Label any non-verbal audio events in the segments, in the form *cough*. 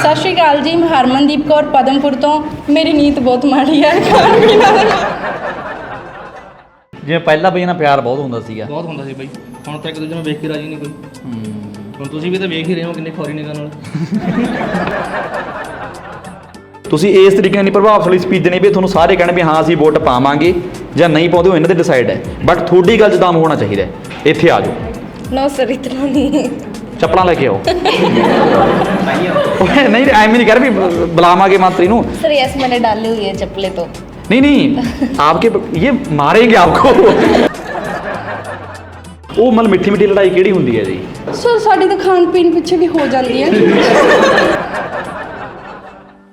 ਸਤਿ ਸ਼੍ਰੀ ਅਕਾਲ ਜੀ ਮੈਂ ਹਰਮਨਦੀਪ ਕੌਰ ਪਦਮਪੁਰ ਤੋਂ। ਮੇਰੀ ਨੀਤ ਬਹੁਤ ਮਾੜੀ ਹੈ ਖਾਣ ਪੀਣ ਨਾਲ ਜਿਵੇਂ ਪਹਿਲਾਂ ਬਈ ਇਹਨਾਂ ਪਿਆਰ ਬਹੁਤ ਹੁੰਦਾ ਸੀਗਾ। ਬਹੁਤ ਹੁੰਦਾ ਸੀ ਬਾਈ। ਹੁਣ ਤਾਂ ਇੱਕ ਦੂਜੇ ਨੂੰ ਵੇਖ ਕੇ ਰਾਜੀ ਨਹੀਂ ਕੋਈ। ਹੁਣ ਤੁਸੀਂ ਵੀ ਤਾਂ ਵੇਖ ਹੀ ਰਹੇ ਹੋ ਕਿੰਨੇ ਖੌਰੀ ਨਿਗਾਹ ਨਾਲ। ਤੁਸੀਂ ਇਸ ਤਰੀਕੇ ਨਾਲ ਨਹੀਂ ਪ੍ਰਭਾਵਸ਼ਾਲੀ ਸਪੀਚ ਦੇਣੀ ਵੀ ਤੁਹਾਨੂੰ ਸਾਰੇ ਕਹਿਣ ਵੀ ਹਾਂ ਅਸੀਂ ਵੋਟ ਪਾਵਾਂਗੇ ਜਾਂ ਨਹੀਂ ਪਾਉਂਦੇ ਉਹ ਇਹਨਾਂ ਦੇ ਡਿਸਾਈਡ ਹੈ। ਬਟ ਤੁਹਾਡੀ ਗੱਲ 'ਚ ਦਮ ਹੋਣਾ ਚਾਹੀਦਾ ਹੈ। ਇੱਥੇ ਆ ਜਾਓ। ਨੋ ਸਰ ਇਤਨਾ ਨਹੀਂ ਚੱਪਲਾਂ ਲੈ ਕੇ ਆਓ ਓਏ, ਨਹੀਂ ਐਵੇਂ ਨਹੀਂ ਕਰ ਵੀ ਬ- ਬੁਲਾਵਾਂਗੇ ਮੰਤਰੀ ਨੂੰ सर यस मैंने डाली हुई है चप्पलें तो नहीं नहीं आपके ये मारेंगे आपको ਉਹ ਮਤਲਬ ਮਿੱਠੀ ਮਿੱਠੀ ਲੜਾਈ ਕਿਹੜੀ ਹੁੰਦੀ ਹੈ ਜੀ ਸਰ ਸਾਡੀ ਤਾਂ ਖਾਣ ਪੀਣ ਪਿੱਛੇ ਵੀ ਹੋ ਜਾਂਦੀ ਹੈ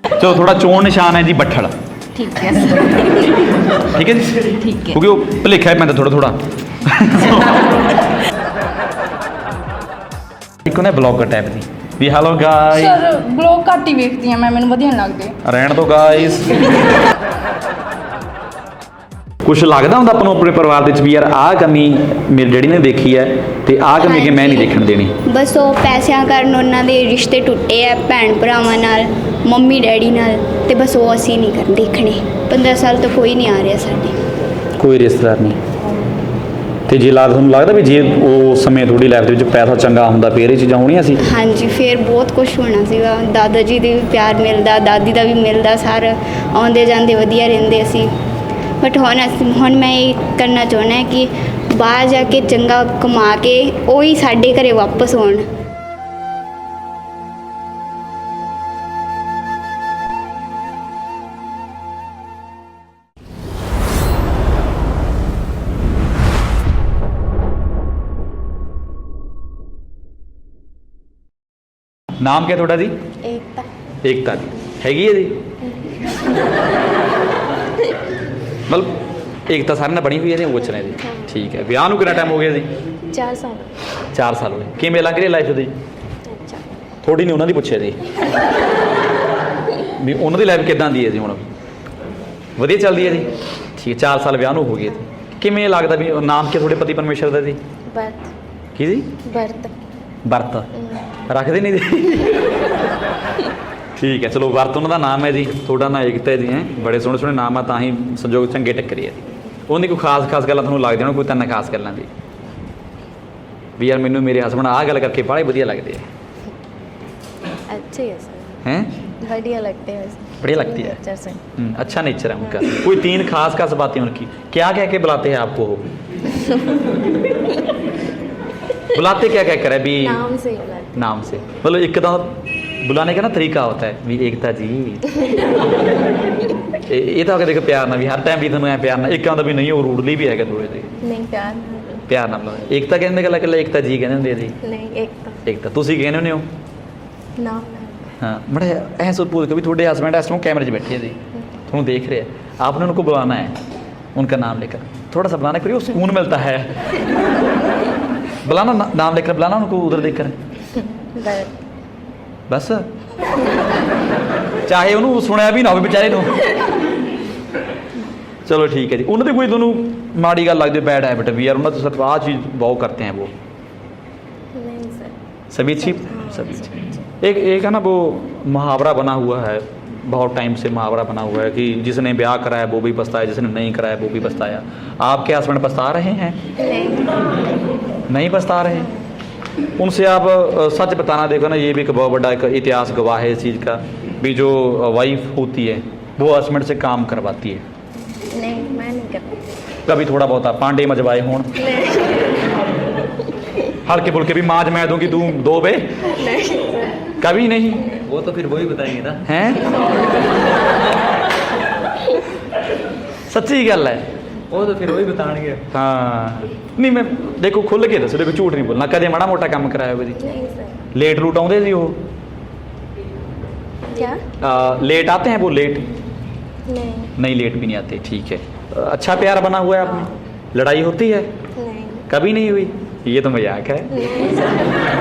ਚਲੋ ਥੋੜਾ ਚੋਣ ਨਿਸ਼ਾਨ ਹੈ ਜੀ ਬੱਠਲ ठीक है सर ਠੀਕ ਹੈ ਜੀ ठीक है ਕਿਉਂਕਿ ਉਹ ਭਲੇਖਾ ਹੈ ਪੈਂਦਾ ਥੋੜਾ ਥੋੜਾ ਇੱਕ ਉਹਨੇ ਬਲੌਗਰ ਟਾਈਪ ਦੀ। ਵੀ ਹੈਲੋ ਗਾਇਸ ਸਰ ਬਲੌਗ ਘੱਟ ਹੀ ਵੇਖਦੀ ਆ ਮੈਂ ਮੈਨੂੰ ਵਧੀਆ ਨਹੀਂ ਲੱਗਦੇ। ਰਹਿਣ ਦੋ ਗਾਇਸ ਕੁਝ ਲੱਗਦਾ ਹੁੰਦਾ ਆਪਾਂ ਨੂੰ ਆਪਣੇ ਪਰਿਵਾਰ ਦੇ ਵਿੱਚ ਵੀ ਯਾਰ ਆਹ ਕਮੀ ਮੇਰੀ ਡੈਡੀ ਨੇ ਦੇਖੀ ਹੈ ਤੇ ਆਹ ਕਮੀ ਕਿ ਮੈਂ ਨਹੀਂ ਦੇਖਣ ਦੇਣੀ। ਬਸ ਉਹ ਪੈਸਿਆਂ ਕਾਰਨ ਉਹਨਾਂ ਦੇ ਰਿਸ਼ਤੇ ਟੁੱਟੇ ਆ ਭੈਣ ਭਰਾਵਾਂ ਨਾਲ ਮੰਮੀ ਡੈਡੀ ਨਾਲ ਤੇ ਬਸ ਉਹ ਅਸੀਂ ਨਹੀਂ ਕਰ ਦੇਖਣੇ। 15 ਸਾਲ ਤੋਂ ਕੋਈ ਨਹੀਂ ਆ ਰਿਹਾ ਸਾਡੇ। ਕੋਈ ਰਿਸ਼ਤੇਦਾਰ ਨਹੀਂ। ਤੇ ਜੇ ਲਾ ਤੁਹਾਨੂੰ ਲੱਗਦਾ ਵੀ ਜੇ ਉਹ ਸਮੇਂ ਥੋੜੀ ਲਾਈਫ ਦੇ ਵਿੱਚ ਪੈਸਾ ਚੰਗਾ ਹੁੰਦਾ, ਫੇਰ ਇਹ ਚੀਜ਼ਾਂ ਹੋਣੀਆਂ ਸੀ? ਹਾਂਜੀ, ਫੇਰ ਬਹੁਤ ਕੁਝ ਹੋਣਾ ਸੀਗਾ। ਦਾਦਾ ਜੀ ਦੇ ਵੀ ਪਿਆਰ ਮਿਲਦਾ, ਦਾਦੀ ਦਾ ਵੀ ਮਿਲਦਾ, ਸਾਰ ਆਉਂਦੇ ਜਾਂਦੇ ਵਧੀਆ ਰਹਿੰਦੇ ਅਸੀਂ ਬਟ ਹੁਣ ਅਸੀਂ ਹੁਣ ਮੈਂ ਇਹ ਕਰਨਾ ਚਾਹੁੰਦਾ ਕਿ ਬਾਹਰ ਜਾ ਕੇ ਚੰਗਾ ਕਮਾ ਕੇ ਉਹੀ ਸਾਡੇ ਘਰੇ ਵਾਪਸ ਆਉਣ। ਨਾਮ ਕੀ ਹੈ ਤੁਹਾਡਾ ਜੀ? ਏਕਤਾ। ਏਕਤਾ ਜੀ। ਹੈਗੀ ਹੈ ਜੀ? ਮਤਲਬ ਏਕਤਾ ਸਾਰੇ ਨਾਲ ਬਣੀ ਹੋਈ ਹੈ ਜੀ ਪੁੱਛ ਰਹੇ ਜੀ। ਠੀਕ ਹੈ। ਵਿਆਹ ਨੂੰ ਕਿੰਨਾ ਟਾਈਮ ਹੋ ਗਿਆ ਜੀ? 4 ਸਾਲ। 4 ਸਾਲ ਹੋਏ ਕਿਵੇਂ ਲੱਗ ਰਹੀ ਹੈ ਲਾਈਫ ਦੀ ਅੱਛਾ। ਥੋੜੀ ਨਹੀਂ ਉਹਨਾਂ ਦੀ ਪੁੱਛਿਆ ਜੀ। ਵੀ ਉਹਨਾਂ ਦੀ ਲਾਈਫ ਕਿਦਾਂ ਦੀ ਹੈ ਜੀ ਹੁਣ? ਵਧੀਆ ਚੱਲਦੀ ਹੈ ਜੀ? ਠੀਕ ਹੈ 4 ਸਾਲ ਵਿਆਹ ਨੂੰ ਹੋ ਗਏ ਕਿਵੇਂ ਲੱਗਦਾ ਵੀ ਨਾਮ ਕੀ ਹੈ ਤੁਹਾਡੇ ਪਤੀ ਪਰਮੇਸ਼ਰ ਦਾ ਜੀ? ਬਰਤ। ਕੀ ਜੀ? ਬਰਤ। ਵਰਤ ਰੱਖਦੇ ਨਹੀਂ ਜੀ ਠੀਕ ਹੈ ਚਲੋ ਵਰਤ ਉਹਨਾਂ ਦਾ ਨਾਮ ਹੈ ਜੀ ਤੁਹਾਡਾ ਨਾਂ ਏਕਤਾ ਹੈ ਜੀ ਹੈ ਬੜੇ ਸੋਹਣੇ ਸੋਹਣੇ ਨਾਮ ਆ ਤਾਂ ਹੀ ਸੰਜੋਗ ਚੰਗੇ ਟੱਕਰੇ ਹੈ ਜੀ ਉਹਦੀ ਕੋਈ ਖਾਸ ਖਾਸ ਗੱਲਾਂ ਤੁਹਾਨੂੰ ਲੱਗਦੀਆਂ ਹੋਣ ਕੋਈ ਤਿੰਨ ਖਾਸ ਗੱਲਾਂ ਦੀ ਵੀ ਯਾਰ ਮੈਨੂੰ ਮੇਰੇ ਹਸਬੰਡ ਆਹ ਗੱਲ ਕਰਕੇ ਬੜੇ ਵਧੀਆ ਲੱਗਦੇ ਆ अच्छे है सर हैं बढ़िया लगते हैं बढ़िया लगती है नेचर से हम्म, अच्छा नेचर है उनका कोई तीन खास खास बातें उनकी क्या कह के बुलाते हैं आपको बुलाते क्या क्या करे भी नाम से ही बुलाते नाम से मतलब एक तो बुलाने का ना तरीका होता है भी एकता जी ਇਹ ਇਹ ਤਾਂ ਅਗੇ ਦੇਖ ਪਿਆਰ ਨਾਲ ਵੀ ਹਰ ਟਾਈਮ ਵੀ ਤੁਹਾਨੂੰ ਐ ਪਿਆਰ ਨਾਲ ਇੱਕ ਆਉਂਦਾ ਵੀ ਨਹੀਂ ਉਹ ਰੂਡਲੀ ਵੀ ਹੈਗਾ ਥੋੜੇ ਜਿਹੇ नहीं प्यार नहीं ਪਿਆਰ ਨਾਲ ਬੁਲਾਉਂਦੇ। ਏਕਤਾ ਕਹਿੰਦੇ ਗੱਲ ਇਕੱਲਾ ਏਕਤਾ ਜੀ ਕਹਿੰਦੇ ਹੁੰਦੇ ਆ ਜੀ नहीं एक तो ਏਕਤਾ ਤੁਸੀਂ ਕਹਿੰਦੇ ਹੁੰਦੇ ਹੋ नाम हाँ बड़े ऐसा पूछ के भी थोड़े हस्बैंड इस टाइम कैमरे 'ਚ बैठे हैं जी ਤੁਹਾਨੂੰ देख रहे हैं आपने उनको बुलाना है उनका नाम लेकर थोड़ा सा बुलाना करिए सुकून मिलता है बुलाना ना- नाम लेकर बुलाना उनको उधर देखकर बरत ਬਸ ਚਾਹੇ ਉਹਨੂੰ ਸੁਣਿਆ ਵੀ ਨਾ ਹੋਵੇ ਵਿਚਾਰੇ ਨੂੰ ਚਲੋ ਠੀਕ ਹੈ ਜੀ ਉਹਨਾਂ ਦੀ ਕੋਈ ਤੁਹਾਨੂੰ ਮਾੜੀ ਗੱਲ ਲੱਗਦੀ ਬੈਡ ਹੈਬਿਟ ਵੀ ਯਾਰ ਉਹਨਾਂ ਤੋਂ ਸਿਰਫ ਆਹ ਚੀਜ਼ ਬਹੁਤ करते हैं वो नहीं सर सभी अच्छी सभी अच्छी एक एक है ना वो मुहावरा बना हुआ है बहुत टाइम से मुहावरा बना हुआ है कि जिसने ब्याह कराया वो भी पछताया जिसने नहीं कराया वो भी पछताया आपके हस्बैंड पछता रहे हैं नहीं नहीं पछता रहे। उनसे आप सच बताना देखो ना ये भी एक बहुत बड़ा एक इतिहास गवाह है इस चीज़ का। भी जो वाइफ होती है वो हस्बैंड से काम करवाती है। नहीं मैं नहीं कभी थोड़ा बहुत पांडे मजवाए हों। हल्के फुल्के भी माज मैं दूँगी दू दो बे। कभी नहीं। वो तो फिर वही बताएँगे ना। हैं? सच्ची गल है। ਉਹ ਤਾਂ ਫਿਰ ਉਹੀ ਬਤਾਣਗੇ ਹਾਂ ਨਹੀਂ ਮੈਂ ਦੇਖੋ ਖੁੱਲ ਕੇ ਦੱਸੋ ਦੇਖੋ ਝੂਠ ਨਹੀਂ ਬੋਲਣਾ ਕਦੇ ਮਾੜਾ ਮੋਟਾ ਕੰਮ ਕਰਾਇਆ ਹੋਵੇ ਜੀ ਲੇਟ ਰੂਟ ਆਉਂਦੇ ਸੀ ਉਹ क्या लेट आते हैं वो लेट नहीं नहीं लेट भी नहीं आते ठीक है अच्छा प्यार बना हुआ है आपने लड़ाई होती है नहीं कभी नहीं हुई ये तो मजाक है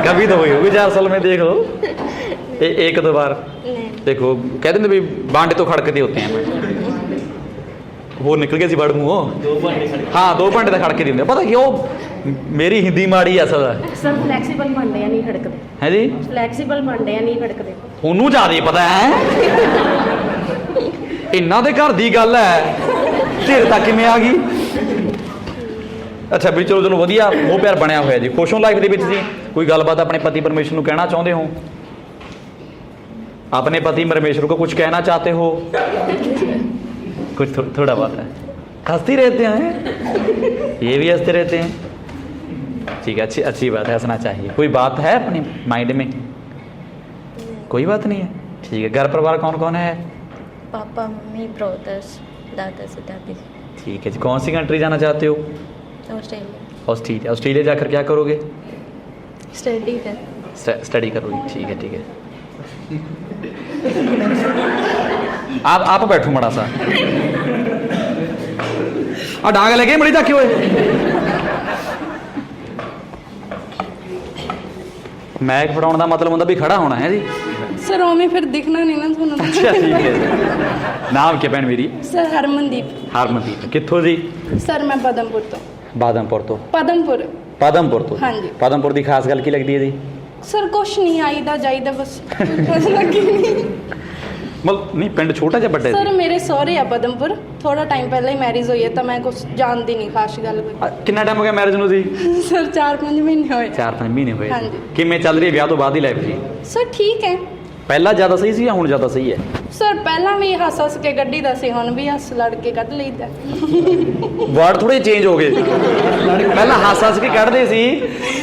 कभी तो हुई होगी चार साल में देख लो ए, एक दो बार देखो कहते ना भाई बांटे तो खड़कते होते हैं ਹੋਰ ਨਿਕਲ ਗਿਆ ਸੀ ਵਰਡ ਮੂੰਹੋਂ? ਦੋ ਘੰਟੇ ਹਾਂ ਦੋ ਘੰਟੇ ਦਾ ਖੜਕੇ ਦਿੰਦੇ ਪਤਾ ਕਿਉਂ? ਮੇਰੀ ਹਿੰਦੀ ਮਾੜੀ ਅਸਲ। ਹੈ ਸਰ ਫਲੈਕਸੀਬਲ ਬਣਦੇ ਆ ਨਹੀਂ ਖੜਕਦੇ। ਹੈ ਜੀ? ਫਲੈਕਸੀਬਲ ਬਣਦੇ ਆ ਨਹੀਂ ਖੜਕਦੇ। ਤੁਹਾਨੂੰ ਜ਼ਿਆਦਾ ਪਤਾ ਹੈ। ਇਹਨਾਂ ਦੇ ਘਰ ਦੀ ਗੱਲ ਹੈ। ਧਿਰ ਤੱਕ ਕਿਵੇਂ ਆ ਗਈ? ਅੱਛਾ ਵੀ ਚਲੋ ਚਲੋ ਵਧੀਆ। ਉਹ ਪਿਆਰ ਬਣਿਆ ਹੋਇਆ ਜੀ। ਖੁਸ਼ ਹੋ ਲਾਈਫ ਦੇ ਵਿੱਚ ਜੀ? ਕੋਈ ਗੱਲਬਾਤ ਆਪਣੇ ਪਤੀ ਪਰਮੇਸ਼ਰ ਨੂੰ ਕਹਿਣਾ ਚਾਹੁੰਦੇ ਹੋ? ਆਪਣੇ ਪਤੀ ਪਰਮੇਸ਼ਰ ਕੋ ਕੁਝ ਕਹਿਣਾ ਚਾਹਤੇ ਹੋ? कुछ थो, थोड़ा बहुत है। हंसती रहते हैं। ये भी हँसते रहते हैं। ठीक है अच्छी अच्छी बात है हंसना चाहिए। कोई बात है अपने माइंड में? कोई बात नहीं है। ठीक है घर परिवार कौन कौन है? पापा मम्मी ब्रदर्स दादा से दादी। ठीक है जी कौन सी कंट्री जाना चाहते हो? ऑस्ट्रेलिया। ऑस्ट्रेलिया। ऑस्ट्रेलिया जाकर क्या करोगे? स्टडी कर। स्टडी करोगे। ठीक है ठीक है। आप आप बैठो मड़ा सा आ डांग लगे मड़ी जाके होए ਮੈਚ ਫੜਾਉਣ ਦਾ ਮਤਲਬ ਹੁੰਦਾ ਵੀ ਖੜਾ ਹੋਣਾ ਹੈ ਜੀ ਸਰ ਉਵੇਂ ਫਿਰ ਦਿਖਣਾ ਨਹੀਂ ਨਾ ਤੁਹਾਨੂੰ ਅੱਛਾ ਠੀਕ ਹੈ ਨਾਮ ਕੀ ਭੈਣ ਮੇਰੀ ਸਰ ਹਰਮਨਦੀਪ ਹਰਮਨਦੀਪ ਕਿੱਥੋਂ ਜੀ ਸਰ ਮੈਂ ਪਦਮਪੁਰ ਤੋਂ ਬਾਦਮਪੁਰ ਤੋਂ ਪਦਮਪੁਰ ਪਦਮਪੁਰ ਤੋਂ ਹਾਂਜੀ। ਪਦਮਪੁਰ ਦੀ ਖਾਸ ਗੱਲ ਕੀ ਲੱਗਦੀ ਹੈ ਜੀ ਸਰ ਕੁਛ ਨਹੀਂ ਆਈਦਾ ਜਾਈਦਾ ਬਸ ਕੁਛ ਲੱਗੀ ਨਹੀਂ ਮਤਲਬ ਨਹੀਂ ਪਿੰਡ ਛੋਟਾ ਜਿਹਾ ਵੱਡਾ ਸਰ ਜੀ? ਮੇਰੇ ਸਹੁਰੇ ਆ ਪਦਮਪੁਰ। ਥੋੜਾ ਟਾਈਮ ਪਹਿਲਾਂ ਹੀ ਮੈਰਿਜ ਹੋਈ ਹੈ ਤਾਂ ਮੈਂ ਕੁਛ ਜਾਣਦੀ ਨਹੀਂ ਖਾਸ ਗੱਲ ਕੋਈ। ਕਿੰਨਾ ਟਾਈਮ ਹੋ ਗਿਆ ਮੈਰਿਜ ਨੂੰ ਜੀ? ਸਰ 4-5 ਮਹੀਨੇ ਹੋਏ। 4-5 ਮਹੀਨੇ ਹੋਏ ਹਾਂਜੀ। ਕਿਵੇਂ ਚੱਲ ਰਹੀ ਹੈ ਵਿਆਹ ਤੋਂ ਬਾਅਦ ਦੀ ਲਾਈਫ ਜੀ? ਸਰ ਠੀਕ ਹੈ। ਪਹਿਲਾਂ ਜ਼ਿਆਦਾ ਸਹੀ ਸੀ ਜਾਂ ਹੁਣ ਜ਼ਿਆਦਾ ਸਹੀ ਹੈ? ਸਰ ਪਹਿਲਾਂ ਵੀ ਹੱਸ ਹੱਸ ਕੇ ਗੱਡੀ ਦਾ ਸੀ ਹੁਣ ਵੀ ਹੱਸ ਲੜ ਕੇ ਕੱਢ ਲਈਦਾ ਵਰਡ ਥੋੜੇ ਚੇਂਜ ਹੋ ਗਏ। ਪਹਿਲਾਂ ਹੱਸ ਹੱਸ ਕੇ ਕੱਢਦੇ ਸੀ